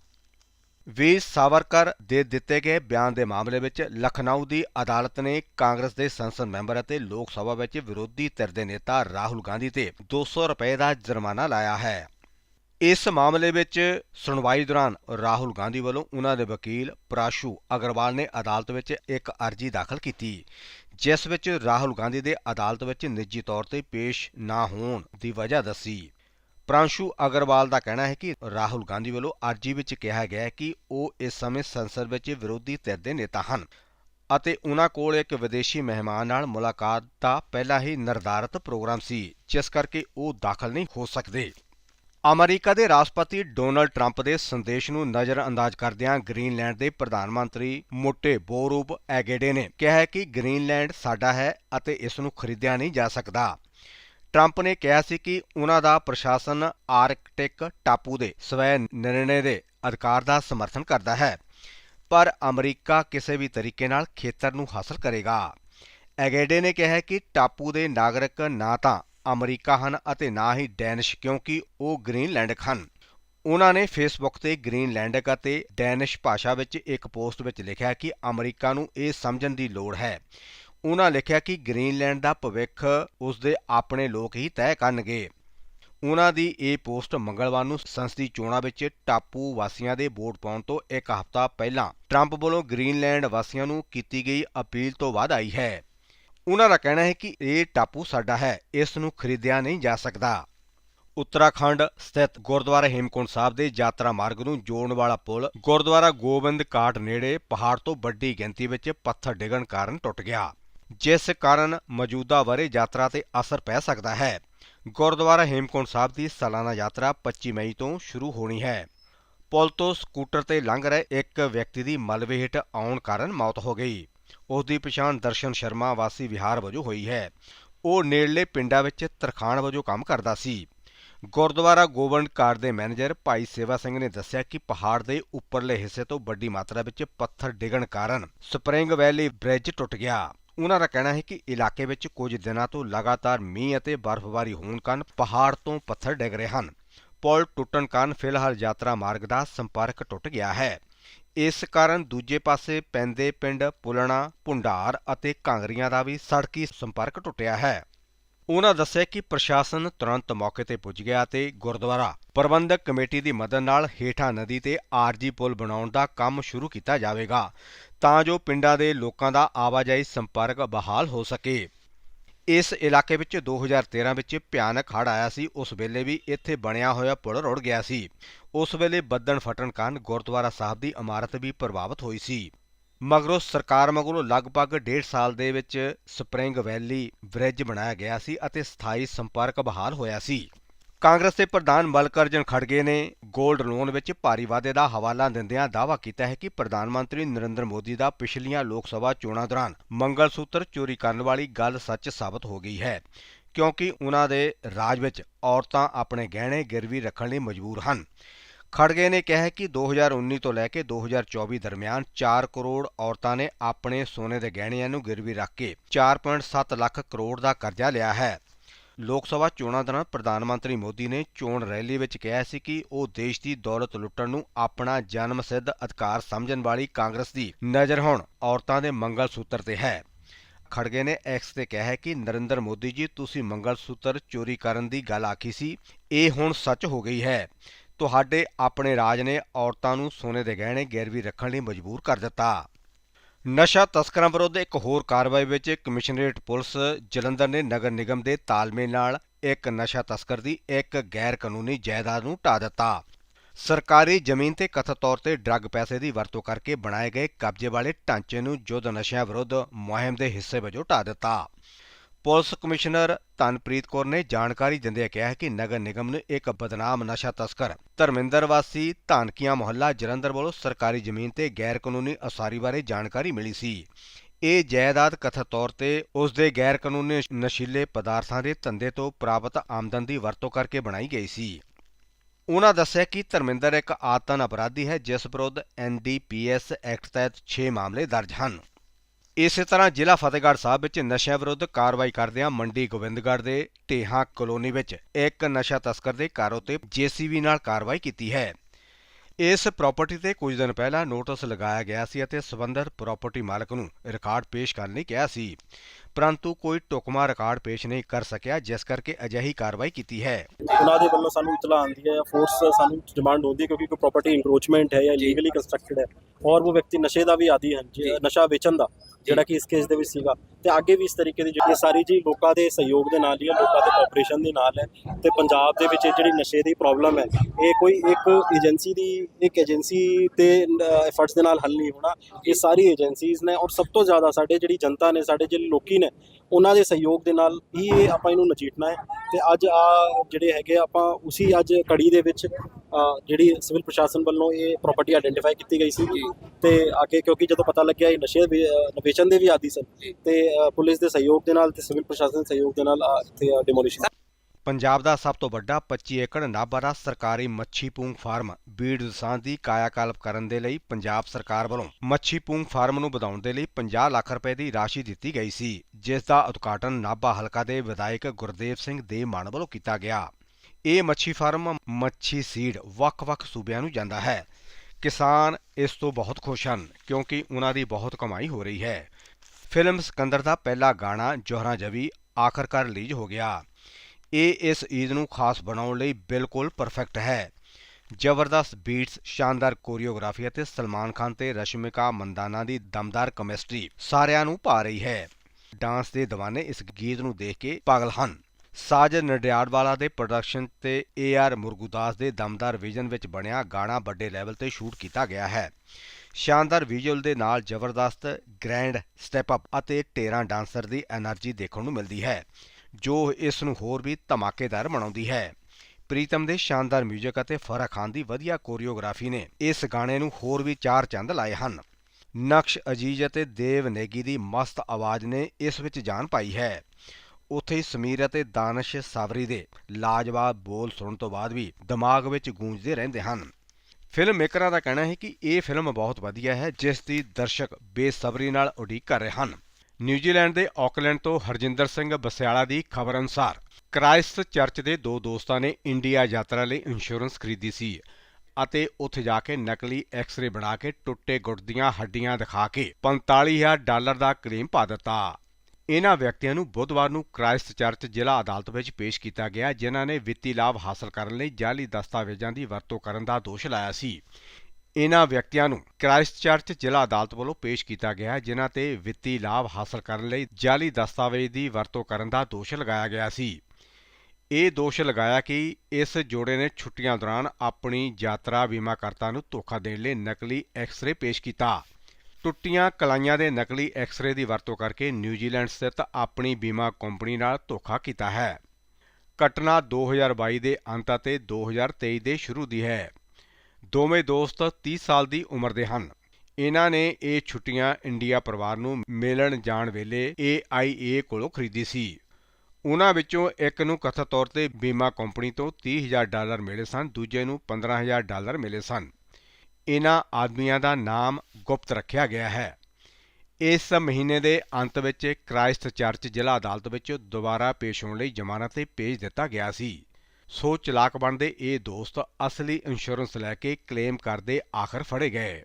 ਵੀਰ ਸਾਵਰਕਰ ਦੇ ਦਿੱਤੇ ਗਏ ਬਿਆਨ ਦੇ ਮਾਮਲੇ ਵਿੱਚ ਲਖਨਊ ਦੀ ਅਦਾਲਤ ਨੇ ਕਾਂਗਰਸ ਦੇ ਸੰਸਦ ਮੈਂਬਰ ਅਤੇ ਲੋਕ ਸਭਾ ਵਿੱਚ ਵਿਰੋਧੀ ਧਿਰ ਦੇ ਨੇਤਾ ਰਾਹੁਲ ਗਾਂਧੀ ਤੇ 200 ਰੁਪਏ ਦਾ ਜੁਰਮਾਨਾ ਲਾਇਆ ਹੈ। ਇਸ ਮਾਮਲੇ ਵਿੱਚ ਸੁਣਵਾਈ ਦੌਰਾਨ ਰਾਹੁਲ ਗਾਂਧੀ ਵੱਲੋਂ ਉਹਨਾਂ ਦੇ ਵਕੀਲ ਪ੍ਰਾਸ਼ੂ ਅਗਰਵਾਲ ਨੇ ਅਦਾਲਤ ਵਿੱਚ ਇੱਕ ਅਰਜ਼ੀ ਦਾਖਲ ਕੀਤੀ, ਜਿਸ ਵਿੱਚ ਰਾਹੁਲ ਗਾਂਧੀ ਦੇ ਅਦਾਲਤ ਵਿੱਚ ਨਿੱਜੀ ਤੌਰ ਤੇ ਪੇਸ਼ ਨਾ ਹੋਣ ਦੀ ਵਜ੍ਹਾ ਦੱਸੀ। ਪ੍ਰਾਂਸ਼ੂ ਅਗਰਵਾਲ ਦਾ ਕਹਿਣਾ ਹੈ ਕਿ ਰਾਹੁਲ ਗਾਂਧੀ ਵੱਲੋਂ ਅਰਜ਼ੀ ਵਿੱਚ ਕਿਹਾ ਗਿਆ ਹੈ ਕਿ ਉਹ ਇਸ ਸਮੇਂ ਸੰਸਦ ਵਿੱਚ ਵਿਰੋਧੀ ਧਿਰ ਦੇ ਨੇਤਾ ਹਨ ਅਤੇ ਉਹਨਾਂ ਕੋਲ ਇੱਕ ਵਿਦੇਸ਼ੀ ਮਹਿਮਾਨ ਨਾਲ ਮੁਲਾਕਾਤ ਦਾ ਪਹਿਲਾਂ ਹੀ ਨਿਰਧਾਰਤ ਪ੍ਰੋਗਰਾਮ ਸੀ, ਜਿਸ ਕਰਕੇ ਉਹ ਦਾਖਲ ਨਹੀਂ ਹੋ ਸਕਦੇ। ਅਮਰੀਕਾ ਦੇ ਰਾਸ਼ਟਰਪਤੀ ਡੋਨਲਡ ਟਰੰਪ ਦੇ ਸੰਦੇਸ਼ ਨੂੰ ਨਜ਼ਰਅੰਦਾਜ਼ ਕਰਦਿਆਂ ਗ੍ਰੀਨਲੈਂਡ ਦੇ ਪ੍ਰਧਾਨ ਮੰਤਰੀ ਮੋਟੇ ਬੋਰੂਬ ਐਗੇਡੇ ਨੇ ਕਿਹਾ ਕਿ ਗ੍ਰੀਨਲੈਂਡ ਸਾਡਾ ਹੈ ਅਤੇ ਇਸ ਨੂੰ ਖਰੀਦਿਆ ਨਹੀਂ ਜਾ ਸਕਦਾ। ਟਰੰਪ ਨੇ ਕਿਹਾ ਸੀ ਕਿ ਉਹਨਾਂ ਦਾ ਪ੍ਰਸ਼ਾਸਨ ਆਰਕਟਿਕ ਟਾਪੂ ਦੇ ਸਵੈ ਨਿਰਣੇ ਦੇ ਅਧਿਕਾਰ ਦਾ ਸਮਰਥਨ ਕਰਦਾ ਹੈ, ਪਰ ਅਮਰੀਕਾ ਕਿਸੇ ਵੀ ਤਰੀਕੇ ਨਾਲ ਖੇਤਰ ਨੂੰ ਹਾਸਲ ਕਰੇਗਾ। ਐਗੇਡੇ ਨੇ ਕਿਹਾ ਕਿ ਟਾਪੂ ਦੇ ਨਾਗਰਿਕ ਨਾ ਤਾਂ ਅਮਰੀਕਾ ਹਨ ਅਤੇ ਨਾ ਹੀ ਡੈਨਿਸ਼, ਕਿਉਂਕਿ ਉਹ ਗ੍ਰੀਨਲੈਂਡਕ ਹਨ। ਉਹਨਾਂ ਨੇ ਫੇਸਬੁੱਕ ਤੇ ਗ੍ਰੀਨਲੈਂਡਕ ਅਤੇ ਡੈਨਿਸ਼ ਭਾਸ਼ਾ ਵਿੱਚ ਇੱਕ ਪੋਸਟ ਵਿੱਚ ਲਿਖਿਆ ਕਿ ਅਮਰੀਕਾ ਨੂੰ ਇਹ ਸਮਝਣ ਦੀ ਲੋੜ ਹੈ ਉਹਨਾਂ ਲਿਖਿਆ ਕਿ ਗ੍ਰੀਨਲੈਂਡ ਦਾ ਭਵਿੱਖ ਉਸਦੇ ਆਪਣੇ ਲੋਕ ਹੀ ਤੈਅ ਕਰਨਗੇ। ਉਹਨਾਂ ਦੀ ਇਹ ਪੋਸਟ ਮੰਗਲਵਾਰ ਨੂੰ ਸੰਸਦੀ ਚੋਣਾਂ ਵਿੱਚ ਟਾਪੂ ਵਾਸੀਆਂ ਦੇ ਵੋਟ ਪਾਉਣ ਤੋਂ ਇੱਕ ਹਫ਼ਤਾ ਪਹਿਲਾਂ ਟਰੰਪ ਵੱਲੋਂ ਗ੍ਰੀਨਲੈਂਡ ਵਾਸੀਆਂ ਨੂੰ ਕੀਤੀ ਗਈ ਅਪੀਲ ਤੋਂ ਬਾਅਦ ਆਈ ਹੈ। ਉਹਨਾਂ ਦਾ ਕਹਿਣਾ ਹੈ ਕਿ ਇਹ ਟਾਪੂ ਸਾਡਾ ਹੈ, ਇਸ ਨੂੰ ਖਰੀਦਿਆ ਨਹੀਂ ਜਾ ਸਕਦਾ। ਉੱਤਰਾਖੰਡ ਸਥਿਤ ਗੁਰਦੁਆਰਾ ਹੇਮਕੁੰਟ ਸਾਹਿਬ ਦੇ ਯਾਤਰਾ ਮਾਰਗ ਨੂੰ ਜੋੜਨ ਵਾਲਾ ਪੁਲ ਗੁਰਦੁਆਰਾ ਗੋਬਿੰਦ ਘਾਟ ਨੇੜੇ ਪਹਾੜ ਤੋਂ ਵੱਡੀ ਗਿਣਤੀ ਵਿੱਚ ਪੱਥਰ ਡਿੱਗਣ ਕਾਰਨ ਟੁੱਟ ਗਿਆ। ਜਿਸ ਕਾਰਨ ਮੌਜੂਦਾ ਵਰੇ ਯਾਤਰਾ ਤੇ ਅਸਰ ਪੈ ਸਕਦਾ ਹੈ। ਗੁਰਦੁਆਰਾ ਹੇਮਕੁੰਟ ਸਾਹਿਬ ਦੀ ਸਾਲਾਨਾ ਯਾਤਰਾ 25 ਮਈ ਤੋਂ ਸ਼ੁਰੂ ਹੋਣੀ ਹੈ। ਪੁਲ ਤੋਂ ਸਕੂਟਰ ਤੇ ਲੰਘ ਰਹੇ ਇੱਕ ਵਿਅਕਤੀ ਦੀ ਮਲਬੇ ਹੇਠ ਆਉਣ ਕਾਰਨ ਮੌਤ ਹੋ ਗਈ। ਉਸ ਦੀ ਪਛਾਣ ਦਰਸ਼ਨ ਸ਼ਰਮਾ ਵਾਸੀ ਵਿਹਾਰ ਵਜੋਂ ਹੋਈ ਹੈ। ਉਹ ਨੇੜਲੇ ਪਿੰਡਾਂ ਵਿੱਚ ਤਰਖਾਣ ਵਜੋਂ ਕੰਮ ਕਰਦਾ ਸੀ। ਗੁਰਦੁਆਰਾ ਗੋਬਿੰਦ ਕਾਰ ਦੇ ਮੈਨੇਜਰ ਭਾਈ ਸੇਵਾ ਸਿੰਘ ਨੇ ਦੱਸਿਆ ਕਿ ਪਹਾੜ ਦੇ ਉੱਪਰਲੇ ਹਿੱਸੇ ਤੋਂ ਵੱਡੀ ਮਾਤਰਾ ਵਿੱਚ ਪੱਥਰ ਡਿੱਗਣ ਕਾਰਨ ਸਪਰਿੰਗ ਵੈਲੀ ਬ੍ਰਿਜ ਟੁੱਟ ਗਿਆ। ਉਹਨਾਂ ਦਾ ਕਹਿਣਾ ਹੈ ਕਿ ਇਲਾਕੇ ਵਿੱਚ ਕੁਝ ਦਿਨਾਂ ਤੋਂ ਲਗਾਤਾਰ ਮੀਂਹ ਅਤੇ ਬਰਫ਼ਬਾਰੀ ਹੋਣ ਕਾਰਨ ਪਹਾੜ ਤੋਂ ਪੱਥਰ ਡਿੱਗ ਰਹੇ ਹਨ। ਪੁਲ ਟੁੱਟਣ ਕਾਰਨ ਫਿਲਹਾਲ ਯਾਤਰਾ ਮਾਰਗ ਦਾ ਸੰਪਰਕ ਟੁੱਟ ਗਿਆ ਹੈ। ਇਸ ਕਾਰਨ ਦੂਜੇ ਪਾਸੇ ਪੈਂਦੇ ਪਿੰਡ ਪੁਲਣਾ, ਭੁੰਡਾਰ ਅਤੇ ਕਾਂਗਰੀਆਂ ਦਾ ਵੀ ਸੜਕੀ ਸੰਪਰਕ ਟੁੱਟਿਆ ਹੈ। ਉਹਨਾਂ ਦੱਸਿਆ ਕਿ ਪ੍ਰਸ਼ਾਸਨ ਤੁਰੰਤ ਮੌਕੇ ਤੇ ਪੁੱਜ ਗਿਆ ਤੇ ਗੁਰਦੁਆਰਾ ਪ੍ਰਬੰਧਕ ਕਮੇਟੀ ਦੀ ਮਦਦ ਨਾਲ ਹੇਠਾਂ ਨਦੀ ਤੇ ਆਰਜੀ ਪੁਲ ਬਣਾਉਣ ਦਾ ਕੰਮ ਸ਼ੁਰੂ ਕੀਤਾ ਜਾਵੇਗਾ, ਤਾਂ ਜੋ ਪਿੰਡਾਂ ਦੇ ਲੋਕਾਂ ਦਾ ਆਵਾਜਾਈ ਸੰਪਰਕ ਬਹਾਲ ਹੋ ਸਕੇ। ਇਸ ਇਲਾਕੇ ਵਿੱਚ 2013 ਵਿੱਚ ਭਿਆਨਕ ਹੜ੍ਹ ਆਇਆ ਸੀ, ਉਸ ਵੇਲੇ ਵੀ ਇੱਥੇ ਬਣਿਆ ਹੋਇਆ ਪੁਲ ਰੁੜ ਗਿਆ ਸੀ। ਉਸ ਵੇਲੇ ਬੱਦਣ ਫਟਣ ਕਾਰਨ ਗੁਰਦੁਆਰਾ ਸਾਹਿਬ ਦੀ ਇਮਾਰਤ ਵੀ ਪ੍ਰਭਾਵਿਤ ਹੋਈ ਸੀ। ਮਗਰੋਂ ਸਰਕਾਰ ਮਗਰੋਂ ਲਗਭਗ 1.5 ਸਾਲ ਦੇ ਵਿੱਚ ਸਪਰਿੰਗ ਵੈਲੀ ਬ੍ਰਿਜ ਬਣਾਇਆ ਗਿਆ ਸੀ ਅਤੇ ਸਥਾਈ ਸੰਪਰਕ ਬਹਾਲ ਹੋਇਆ ਸੀ। ਕਾਂਗਰਸ ਦੇ ਪ੍ਰਧਾਨ ਮਲਕਰਜਨ ਖੜਗੇ ਨੇ 골ਡ ਲੋਨ ਵਿੱਚ ਭਾਰੀ ਵਾਧੇ ਦਾ ਹਵਾਲਾ ਦਿੰਦਿਆਂ ਦਾਅਵਾ ਕੀਤਾ ਹੈ ਕਿ ਪ੍ਰਧਾਨ ਮੰਤਰੀ ਨਰਿੰਦਰ ਮੋਦੀ ਦਾ ਪਿਛਲੀਆਂ ਲੋਕ ਸਭਾ ਚੋਣਾਂ ਦੌਰਾਨ ਮੰਗਲ ਸੂਤਰ ਚੋਰੀ ਕਰਨ ਵਾਲੀ ਗੱਲ ਸੱਚ ਸਾਬਤ ਹੋ ਗਈ ਹੈ, ਕਿਉਂਕਿ ਉਹਨਾਂ ਦੇ ਰਾਜ ਵਿੱਚ ਔਰਤਾਂ ਆਪਣੇ ਗਹਿਣੇ ਗਿਰਵੀ ਰੱਖਣ ਲਈ ਮਜਬੂਰ ਹਨ। ਖੜਗੇ ਨੇ, ਕਿਹਾ ਹੈ ਕਿ 2019 ਤੋਂ ਲੈ ਕੇ 2024 ਦਰਮਿਆਨ 4 ਕਰੋੜ ਔਰਤਾਂ ਨੇ ਆਪਣੇ ਸੋਨੇ ਦੇ ਗਹਿਣਿਆਂ ਨੂੰ ਗਿਰਵੀ ਰੱਖ ਕੇ 4.7 ਲੱਖ ਕਰੋੜ ਦਾ ਕਰਜ਼ਾ ਲਿਆ ਹੈ। ਲੋਕ ਸਭਾ ਚੋਣਾਂ ਦੌਰਾਨ ਪ੍ਰਧਾਨ ਮੰਤਰੀ ਮੋਦੀ ਨੇ ਚੋਣ ਰੈਲੀ ਵਿੱਚ ਕਿਹਾ ਸੀ ਕਿ ਉਹ ਦੇਸ਼ ਦੀ ਦੌਲਤ ਲੁੱਟਣ ਨੂੰ ਆਪਣਾ ਜਨਮ ਸਿੱਧ ਅਧਿਕਾਰ ਸਮਝਣ ਵਾਲੀ ਕਾਂਗਰਸ ਦੀ ਨਜ਼ਰ ਹੁਣ, ਔਰਤਾਂ ਦੇ ਮੰਗਲ ਸੂਤਰ ਤੇ ਹੈ। ਖੜਗੇ ਨੇ ਐਕਸ ਤੇ ਕਿਹਾ ਹੈ ਕਿ ਨਰਿੰਦਰ ਮੋਦੀ ਜੀ, ਤੁਸੀਂ ਮੰਗਲ ਸੂਤਰ ਚੋਰੀ ਕਰਨ ਦੀ ਗੱਲ ਆਖੀ ਸੀ, ਇਹ ਹੁਣ ਸੱਚ ਹੋ ਗਈ ਹੈ। ਤੁਹਾਡੇ ਆਪਣੇ ਰਾਜ ਨੇ ਔਰਤਾਂ ਨੂੰ ਸੋਨੇ ਦੇ ਗਹਿਣੇ ਗੈਰਵੀ ਰੱਖਣ ਲਈ ਮਜਬੂਰ ਕਰ ਦਿੱਤਾ। ਨਸ਼ਾ ਤਸਕਰਾਂ ਵਿਰੁੱਧ ਇੱਕ ਹੋਰ ਕਾਰਵਾਈ ਵਿੱਚ ਕਮਿਸ਼ਨਰੇਟ ਪੁਲਿਸ ਜਲੰਧਰ ਨੇ ਨਗਰ ਨਿਗਮ ਦੇ ਤਾਲਮੇਲ ਨਾਲ ਇੱਕ ਨਸ਼ਾ ਤਸਕਰ ਦੀ ਇੱਕ ਗੈਰ ਕਾਨੂੰਨੀ ਜਾਇਦਾਦ ਨੂੰ ਢਾ ਦਿੱਤਾ। ਸਰਕਾਰੀ ਜ਼ਮੀਨ ਤੇ ਕਥਿਤ ਤੌਰ ਤੇ ਡਰੱਗ ਪੈਸੇ ਦੀ ਵਰਤੋਂ ਕਰਕੇ ਬਣਾਏ ਗਏ ਕਬਜ਼ੇ ਵਾਲੇ ਢਾਂਚੇ ਨੂੰ ਯੁੱਧ ਨਸ਼ਿਆਂ ਵਿਰੁੱਧ ਮੁਹਿੰਮ ਦੇ ਹਿੱਸੇ ਵਜੋਂ ਢਾ ਦਿੱਤਾ। ਪੁਲਿਸ ਕਮਿਸ਼ਨਰ ਧਨਪ੍ਰੀਤ ਕੌਰ ਨੇ ਜਾਣਕਾਰੀ ਦਿੰਦਿਆਂ ਕਿਹਾ ਕਿ ਨਗਰ ਨਿਗਮ ਨੂੰ ਇੱਕ ਬਦਨਾਮ ਨਸ਼ਾ ਤਸਕਰ, ਧਰਮਿੰਦਰ ਵਾਸੀ ਧਾਨਕੀਆਂ ਮੁਹੱਲਾ ਜਲੰਧਰ ਵੱਲੋਂ ਸਰਕਾਰੀ ਜ਼ਮੀਨ ਤੇ ਗੈਰ ਕਾਨੂੰਨੀ ਅਸਾਰੀ ਬਾਰੇ ਜਾਣਕਾਰੀ ਮਿਲੀ ਸੀ। ਇਹ ਜਾਇਦਾਦ ਕਥਿਤ ਤੌਰ ਤੇ ਉਸ ਦੇ ਗੈਰ ਕਾਨੂੰਨੀ ਨਸ਼ੀਲੇ ਪਦਾਰਥਾਂ ਦੇ ਧੰਦੇ ਤੋਂ ਪ੍ਰਾਪਤ ਆਮਦਨ ਦੀ ਵਰਤੋਂ ਕਰਕੇ ਬਣਾਈ ਗਈ ਸੀ। ਉਹਨਾਂ ਦੱਸਿਆ ਕਿ ਧਰਮਿੰਦਰ ਇੱਕ ਆਤਨ ਅਪਰਾਧੀ ਹੈ, ਜਿਸ ਵਿਰੁੱਧ ਐਨਡੀਪੀਐਸ ਐਕਟ ਤਹਿਤ 6 ਮਾਮਲੇ ਦਰਜ ਹਨ। ਇਸੇ ਤਰ੍ਹਾਂ ਜ਼ਿਲ੍ਹਾ ਫਤਿਹਗੜ੍ਹ ਸਾਹਿਬ ਵਿੱਚ ਨਸ਼ਿਆਂ ਵਿਰੁੱਧ ਕਾਰਵਾਈ ਕਰਦਿਆਂ ਮੰਡੀ ਗੋਬਿੰਦਗੜ੍ਹ ਦੇ ਢੇਹਾਂ ਕਲੋਨੀ ਵਿੱਚ ਇੱਕ ਨਸ਼ਾ ਤਸਕਰ ਦੇ ਘਰ ਉੱਤੇ ਜੀਸੀਬੀ ਨਾਲ ਕਾਰਵਾਈ ਕੀਤੀ ਹੈ। ਇਸ ਪ੍ਰਾਪਰਟੀ ਤੇ ਕੁਝ ਦਿਨ ਪਹਿਲਾਂ ਨੋਟਿਸ ਲਗਾਇਆ ਗਿਆ ਸੀ ਅਤੇ ਸਬੰਧਤ ਪ੍ਰਾਪਰਟੀ ਮਾਲਕ ਨੂੰ ਰਿਕਾਰਡ ਪੇਸ਼ ਕਰਨ ਲਈ ਕਿਹਾ ਸੀ। ਪਰੰਤੂ ਕੋਈ ਟੁਕਮਾ ਰਿਕਾਰਡ ਪੇਸ਼ ਨਹੀਂ ਕਰ ਸਕਿਆ, ਜਿਸ ਕਰਕੇ ਅਜਿਹੀ ਕਾਰਵਾਈ ਕੀਤੀ ਹੈ। ਉਹਨਾਂ ਦੇ ਵੱਲੋਂ ਸਾਨੂੰ ਇਤਲਾ ਆਉਂਦੀ ਹੈ ਫੋਰਸ ਸਾਨੂੰ ਡਿਮਾਂਡ ਹੁੰਦੀ ਹੈ ਕਿਉਂਕਿ ਕੋਈ ਪ੍ਰਾਪਰਟੀ ਇਨਕਰੋਚਮੈਂਟ ਹੈ ਜਾਂ ਲੀਗਲੀ ਕੰਸਟਰਕਟਡ ਹੈ। ਔਰ ਉਹ ਵਿਅਕਤੀ ਨਸ਼ੇ ਦਾ ਵੀ ਆਦੀ ਹੈ ਜੇ ਨਸ਼ਾ ਵੇਚਣ ਦਾ ਜਿਹੜਾ ਕਿ ਇਸ ਕੇਸ ਦੇ ਵਿੱਚ ਸੀਗਾ। ਤੇ ਅੱਗੇ ਵੀ ਇਸ ਤਰੀਕੇ ਦੀ ਜਿਹੜੀ ਸਾਰੀ ਜੀ ਲੋਕਾਂ ਦੇ ਸਹਿਯੋਗ ਦੇ ਨਾਲ ਹੀ ਲੋਕਾਂ ਦੇ ਕੋਆਪਰੇਸ਼ਨ ਦੇ ਨਾਲ ਹੈ। ਤੇ ਪੰਜਾਬ ਦੇ ਵਿੱਚ ਇਹ ਜਿਹੜੀ ਨਸ਼ੇ ਦੀ ਪ੍ਰੋਬਲਮ ਹੈ ਇਹ ਕੋਈ ਇੱਕ ਏਜੰਸੀ ਦੀ ਇੱਕ ਏਜੰਸੀ ਤੇ ਐਫਰਟਸ ਦੇ ਨਾਲ ਹੱਲ ਨਹੀਂ ਹੋਣਾ। ਇਹ ਸਾਰੀ ਏਜੰਸੀਜ਼ ਨੇ ਔਰ ਸਭ ਤੋਂ ਜ਼ਿਆਦਾ ਸਾਡੇ ਜਿਹੜੀ ਜਨਤਾ ਨੇ ਸਾਡੇ ਜਿਹੜੇ ਲੋਕੀ ਨੇ ਉਹਨਾਂ ਦੇ ਸਹਿਯੋਗ ਦੇ ਨਾਲ ਹੀ ਇਹ ਆਪਾਂ ਇਹਨੂੰ ਨਜਿੱਠਣਾ ਹੈ। ਤੇ ਅੱਜ ਆ ਜਿਹੜੇ ਹੈਗੇ ਆਪਾਂ ਉਸੇ ਅੱਜ ਕੜੀ ਦੇ ਵਿੱਚ ਜਿਹੜੀ ਸਿਵਲ ਪ੍ਰਸ਼ਾਸਨ ਵੱਲੋਂ ਇਹ ਪ੍ਰਾਪਰਟੀ ਆਇਡੈਂਟੀਫਾਈ ਕੀਤੀ ਗਈ ਸੀ ਤੇ ਅੱਗੇ ਕਿਉਂਕਿ ਜਦੋਂ ਪਤਾ ਲੱਗਿਆ ਇਹ ਨਸ਼ੇ ਵੇਚਣ ਦੇ ਵੀ ਆਦੀ ਸਨ ਤੇ ਪੁਲਿਸ ਦੇ ਸਹਿਯੋਗ ਦੇ ਨਾਲ ਤੇ ਸਿਵਲ ਪ੍ਰਸ਼ਾਸਨ ਦੇ ਸਹਿਯੋਗ ਦੇ ਨਾਲ ਇੱਥੇ ਡਿਮੋਲੀਸ਼ਨ ਪੰਜਾਬ ਦਾ ਸਭ ਤੋਂ ਵੱਡਾ 25 ਏਕੜ ਦਾ ਸਰਕਾਰੀ ਮੱਛੀ ਪੂੰਗ ਫਾਰਮ ਬੀੜ ਦਸਾਂ ਦੀ ਕਾਇਆਕਲਪ ਕਰਨ ਦੇ ਲਈ ਪੰਜਾਬ ਸਰਕਾਰ ਵੱਲੋਂ ਮੱਛੀ ਪੂੰਗ ਫਾਰਮ ਨੂੰ ਵਧਾਉਣ ਦੇ ਲਈ 50 ਲੱਖ ਰੁਪਏ ਦੀ ਰਾਸ਼ੀ ਦਿੱਤੀ ਗਈ ਸੀ ਜਿਸ ਦਾ ਉਦਘਾਟਨ ਨਾਭਾ ਹਲਕਾ ਦੇ ਵਿਧਾਇਕ ਗੁਰਦੇਵ ਸਿੰਘ ਦੇ ਮਾਨ ਵੱਲੋਂ ਕੀਤਾ ਗਿਆ। ਇਹ ਮੱਛੀ ਫਾਰਮ, ਮੱਛੀ ਸੀਡ ਵੱਖ-ਵੱਖ ਸੂਬਿਆਂ ਨੂੰ ਜਾਂਦਾ ਹੈ। ਕਿਸਾਨ ਇਸ ਤੋਂ ਬਹੁਤ ਖੁਸ਼ ਹਨ ਕਿਉਂਕਿ ਉਹਨਾਂ ਦੀ ਬਹੁਤ ਕਮਾਈ ਹੋ ਰਹੀ ਹੈ। ਫਿਲਮ ਸਿਕੰਦਰ ਦਾ ਪਹਿਲਾ ਗਾਣਾ, ਜੋਹਰਾਂ ਜਵੀ, ਆਖਰਕਾਰ ਰਿਲੀਜ਼ ਹੋ ਗਿਆ। ਇਹ ਇਸ ਈਦ ਨੂੰ ਖਾਸ ਬਣਾਉਣ ਲਈ ਬਿਲਕੁਲ ਪਰਫੈਕਟ ਹੈ। ਜ਼ਬਰਦਸਤ ਬੀਟਸ ਸ਼ਾਨਦਾਰ ਕੋਰੀਓਗ੍ਰਾਫੀ ਅਤੇ ਸਲਮਾਨ ਖਾਨ ਤੇ ਰਸ਼ਮਿਕਾ ਮੰਦਾਨਾ ਦੀ ਦਮਦਾਰ ਕੈਮਿਸਟਰੀ ਸਾਰਿਆਂ ਨੂੰ ਪਾ ਰਹੀ ਹੈ। ਡਾਂਸ ਦੇ دیਵਾਨੇ ਇਸ ਗੀਤ ਨੂੰ ਦੇਖ ਕੇ ਪਾਗਲ ਹਨ। ਸਾਜਦ ਨਡਿਆੜਵਾਲਾ ਦੇ ਪ੍ਰੋਡਕਸ਼ਨ ਤੇ ਏ ਆਰ ਮੁਰਗੂਦਾਸ ਦੇ ਦਮਦਾਰ ਵਿਜ਼ਨ ਵਿੱਚ ਬਣਿਆ ਗਾਣਾ ਵੱਡੇ ਲੈਵਲ ਤੇ ਸ਼ੂਟ ਕੀਤਾ ਗਿਆ ਹੈ। ਸ਼ਾਨਦਾਰ ਵਿਜ਼ੂਅਲ ਦੇ ਨਾਲ ਜ਼ਬਰਦਸਤ ਗ੍ਰੈਂਡ ਸਟੈਪ ਅਪ ਅਤੇ ਟੇਰਾ ਡਾਂਸਰ ਦੀ એનર્ਜੀ ਦੇਖਣ ਨੂੰ ਮਿਲਦੀ ਹੈ, ਜੋ ਇਸ ਨੂੰ ਹੋਰ ਵੀ ਧਮਾਕੇਦਾਰ ਬਣਾਉਂਦੀ ਹੈ। ਪ੍ਰੀਤਮ ਦੇ ਸ਼ਾਨਦਾਰ ਮਿਊਜ਼ਿਕ ਅਤੇ ਫਰਹ ਖਾਨ ਦੀ ਵਧੀਆ ਕੋਰੀਓਗ੍ਰਾਫੀ ਨੇ ਇਸ ਗਾਣੇ ਨੂੰ ਹੋਰ ਵੀ ਚਾਰ ਚੰਦ ਲਾਏ ਹਨ। ਨਕਸ਼ ਅਜੀਜ਼ ਅਤੇ ਦੇਵ ਨੇਗੀ ਦੀ ਮਸਤ ਆਵਾਜ਼ ਨੇ ਇਸ ਵਿੱਚ ਜਾਨ ਪਾਈ ਹੈ ਉੱਥੇ ਹੀ ਸਮੀਰ ਅਤੇ ਦਾਨਸ਼ ਸਾਵਰੀ ਦੇ ਲਾਜਵਾਬ ਬੋਲ ਸੁਣਨ ਤੋਂ ਬਾਅਦ ਵੀ ਦਿਮਾਗ ਵਿੱਚ ਗੂੰਜਦੇ ਰਹਿੰਦੇ ਹਨ। ਫਿਲਮ ਮੇਕਰਾਂ ਦਾ ਕਹਿਣਾ ਹੈ ਕਿ ਇਹ ਫਿਲਮ ਬਹੁਤ ਵਧੀਆ ਹੈ, ਜਿਸ ਦੀ ਦਰਸ਼ਕ ਬੇਸਬਰੀ ਨਾਲ ਉਡੀਕ ਕਰ ਰਹੇ ਹਨ। ਨਿਊਜ਼ੀਲੈਂਡ ਦੇ ਆਕਲੈਂਡ ਤੋਂ ਹਰਜਿੰਦਰ ਸਿੰਘ ਬਸਿਆਲਾ ਦੀ ਖਬਰ ਅਨੁਸਾਰ, ਕ੍ਰਾਈਸਟ ਚਰਚ ਦੇ ਦੋ ਦੋਸਤਾਂ ਨੇ ਇੰਡੀਆ ਯਾਤਰਾ ਲਈ ਇੰਸ਼ੋਰੈਂਸ ਖਰੀਦੀ ਸੀ ਅਤੇ ਉੱਥੇ ਜਾ ਕੇ ਨਕਲੀ ਐਕਸ-ਰੇ ਬਣਾ ਕੇ ਟੁੱਟੇ ਗੁੱਟ ਦੀਆਂ ਹੱਡੀਆਂ ਦਿਖਾ ਕੇ 45000 ਡਾਲਰ ਦਾ ਕਲੇਮ ਪਾ ਦਿੱਤਾ। ਇਹਨਾਂ ਵਿਅਕਤੀਆਂ ਨੂੰ ਬੁੱਧਵਾਰ ਨੂੰ ਕ੍ਰਾਈਸਟ ਚਰਚ ਜ਼ਿਲ੍ਹਾ ਅਦਾਲਤ ਵਿੱਚ ਪੇਸ਼ ਕੀਤਾ ਗਿਆ, ਜਿਨ੍ਹਾਂ ਨੇ ਵਿੱਤੀ ਲਾਭ ਹਾਸਲ ਕਰਨ ਲਈ ਜਾਅਲੀ ਦਸਤਾਵੇਜ਼ਾਂ ਦੀ ਵਰਤੋਂ ਕਰਨ ਦਾ ਦੋਸ਼ ਲਾਇਆ ਸੀ। ਇਹਨਾਂ ਵਿਅਕਤੀਆਂ ਨੂੰ ਕ੍ਰਾਈਸਟ ਚਰਚ ਜ਼ਿਲ੍ਹਾ ਅਦਾਲਤ ਵੱਲੋਂ ਪੇਸ਼ ਕੀਤਾ ਗਿਆ, ਜਿਨ੍ਹਾਂ ਤੇ ਵਿੱਤੀ ਲਾਭ ਹਾਸਲ ਕਰਨ ਲਈ ਜਾਅਲੀ ਦਸਤਾਵੇਜ਼ ਦੀ ਵਰਤੋਂ ਕਰਨ ਦਾ ਦੋਸ਼ ਲਗਾਇਆ ਗਿਆ ਸੀ। ਇਹ ਦੋਸ਼ ਲਗਾਇਆ ਕਿ ਇਸ ਜੋੜੇ ਨੇ ਛੁੱਟੀਆਂ ਦੌਰਾਨ ਆਪਣੀ ਯਾਤਰਾ ਬੀਮਾਕਰਤਾ ਨੂੰ ਧੋਖਾ ਦੇਣ ਲਈ ਨਕਲੀ ਐਕਸ-ਰੇ ਪੇਸ਼ ਕੀਤਾ। ਟੁੱਟੀਆਂ ਕਲਾਈਆਂ ਦੇ ਨਕਲੀ ਐਕਸ-ਰੇ ਦੀ ਵਰਤੋਂ ਕਰਕੇ ਨਿਊਜ਼ੀਲੈਂਡ ਸਥਿਤ ਆਪਣੀ ਬੀਮਾ ਕੰਪਨੀ ਨਾਲ ਧੋਖਾ ਕੀਤਾ ਹੈ। ਘਟਨਾ 2022 ਦੇ ਅੰਤ ਅਤੇ 2023 ਦੇ ਸ਼ੁਰੂ ਦੀ ਹੈ। ਦੋਵੇਂ ਦੋਸਤ 30 ਸਾਲ ਦੀ ਉਮਰ ਦੇ ਹਨ। ਇਹਨਾਂ ਨੇ ਇਹ ਛੁੱਟੀਆਂ ਇੰਡੀਆ ਪਰਿਵਾਰ ਨੂੰ ਮਿਲਣ ਜਾਣ ਵੇਲੇ AIA ਕੋਲੋਂ ਖਰੀਦੀ ਸੀ। ਉਹਨਾਂ ਵਿੱਚੋਂ ਇੱਕ ਨੂੰ ਕਥਿਤ ਤੌਰ ਤੇ ਬੀਮਾ ਕੰਪਨੀ ਤੋਂ 30000 ਡਾਲਰ ਮਿਲੇ ਸਨ, ਦੂਜੇ ਨੂੰ 15000 ਡਾਲਰ ਮਿਲੇ ਸਨ। ਇਹਨਾਂ ਆਦਮੀਆਂ ਦਾ ਨਾਮ ਗੁਪਤ ਰੱਖਿਆ ਗਿਆ ਹੈ। ਇਸ ਮਹੀਨੇ ਦੇ ਅੰਤ ਵਿੱਚ ਕ੍ਰਾਈਸਟ ਚਰਚ ਜ਼ਿਲ੍ਹਾ ਅਦਾਲਤ ਵਿੱਚ ਦੁਬਾਰਾ ਪੇਸ਼ ਹੋਣ ਲਈ ਜ਼ਮਾਨਤ ਤੇ ਭੇਜ ਦਿੱਤਾ ਗਿਆ ਸੀ। ਸੋ ਚਲਾਕ ਬਣਦੇ ਇਹ ਦੋਸਤ ਅਸਲੀ ਇੰਸ਼ੋਰੈਂਸ ਲੈ ਕੇ ਕਲੇਮ ਕਰਦੇ ਆਖਰ ਫੜੇ ਗਏ।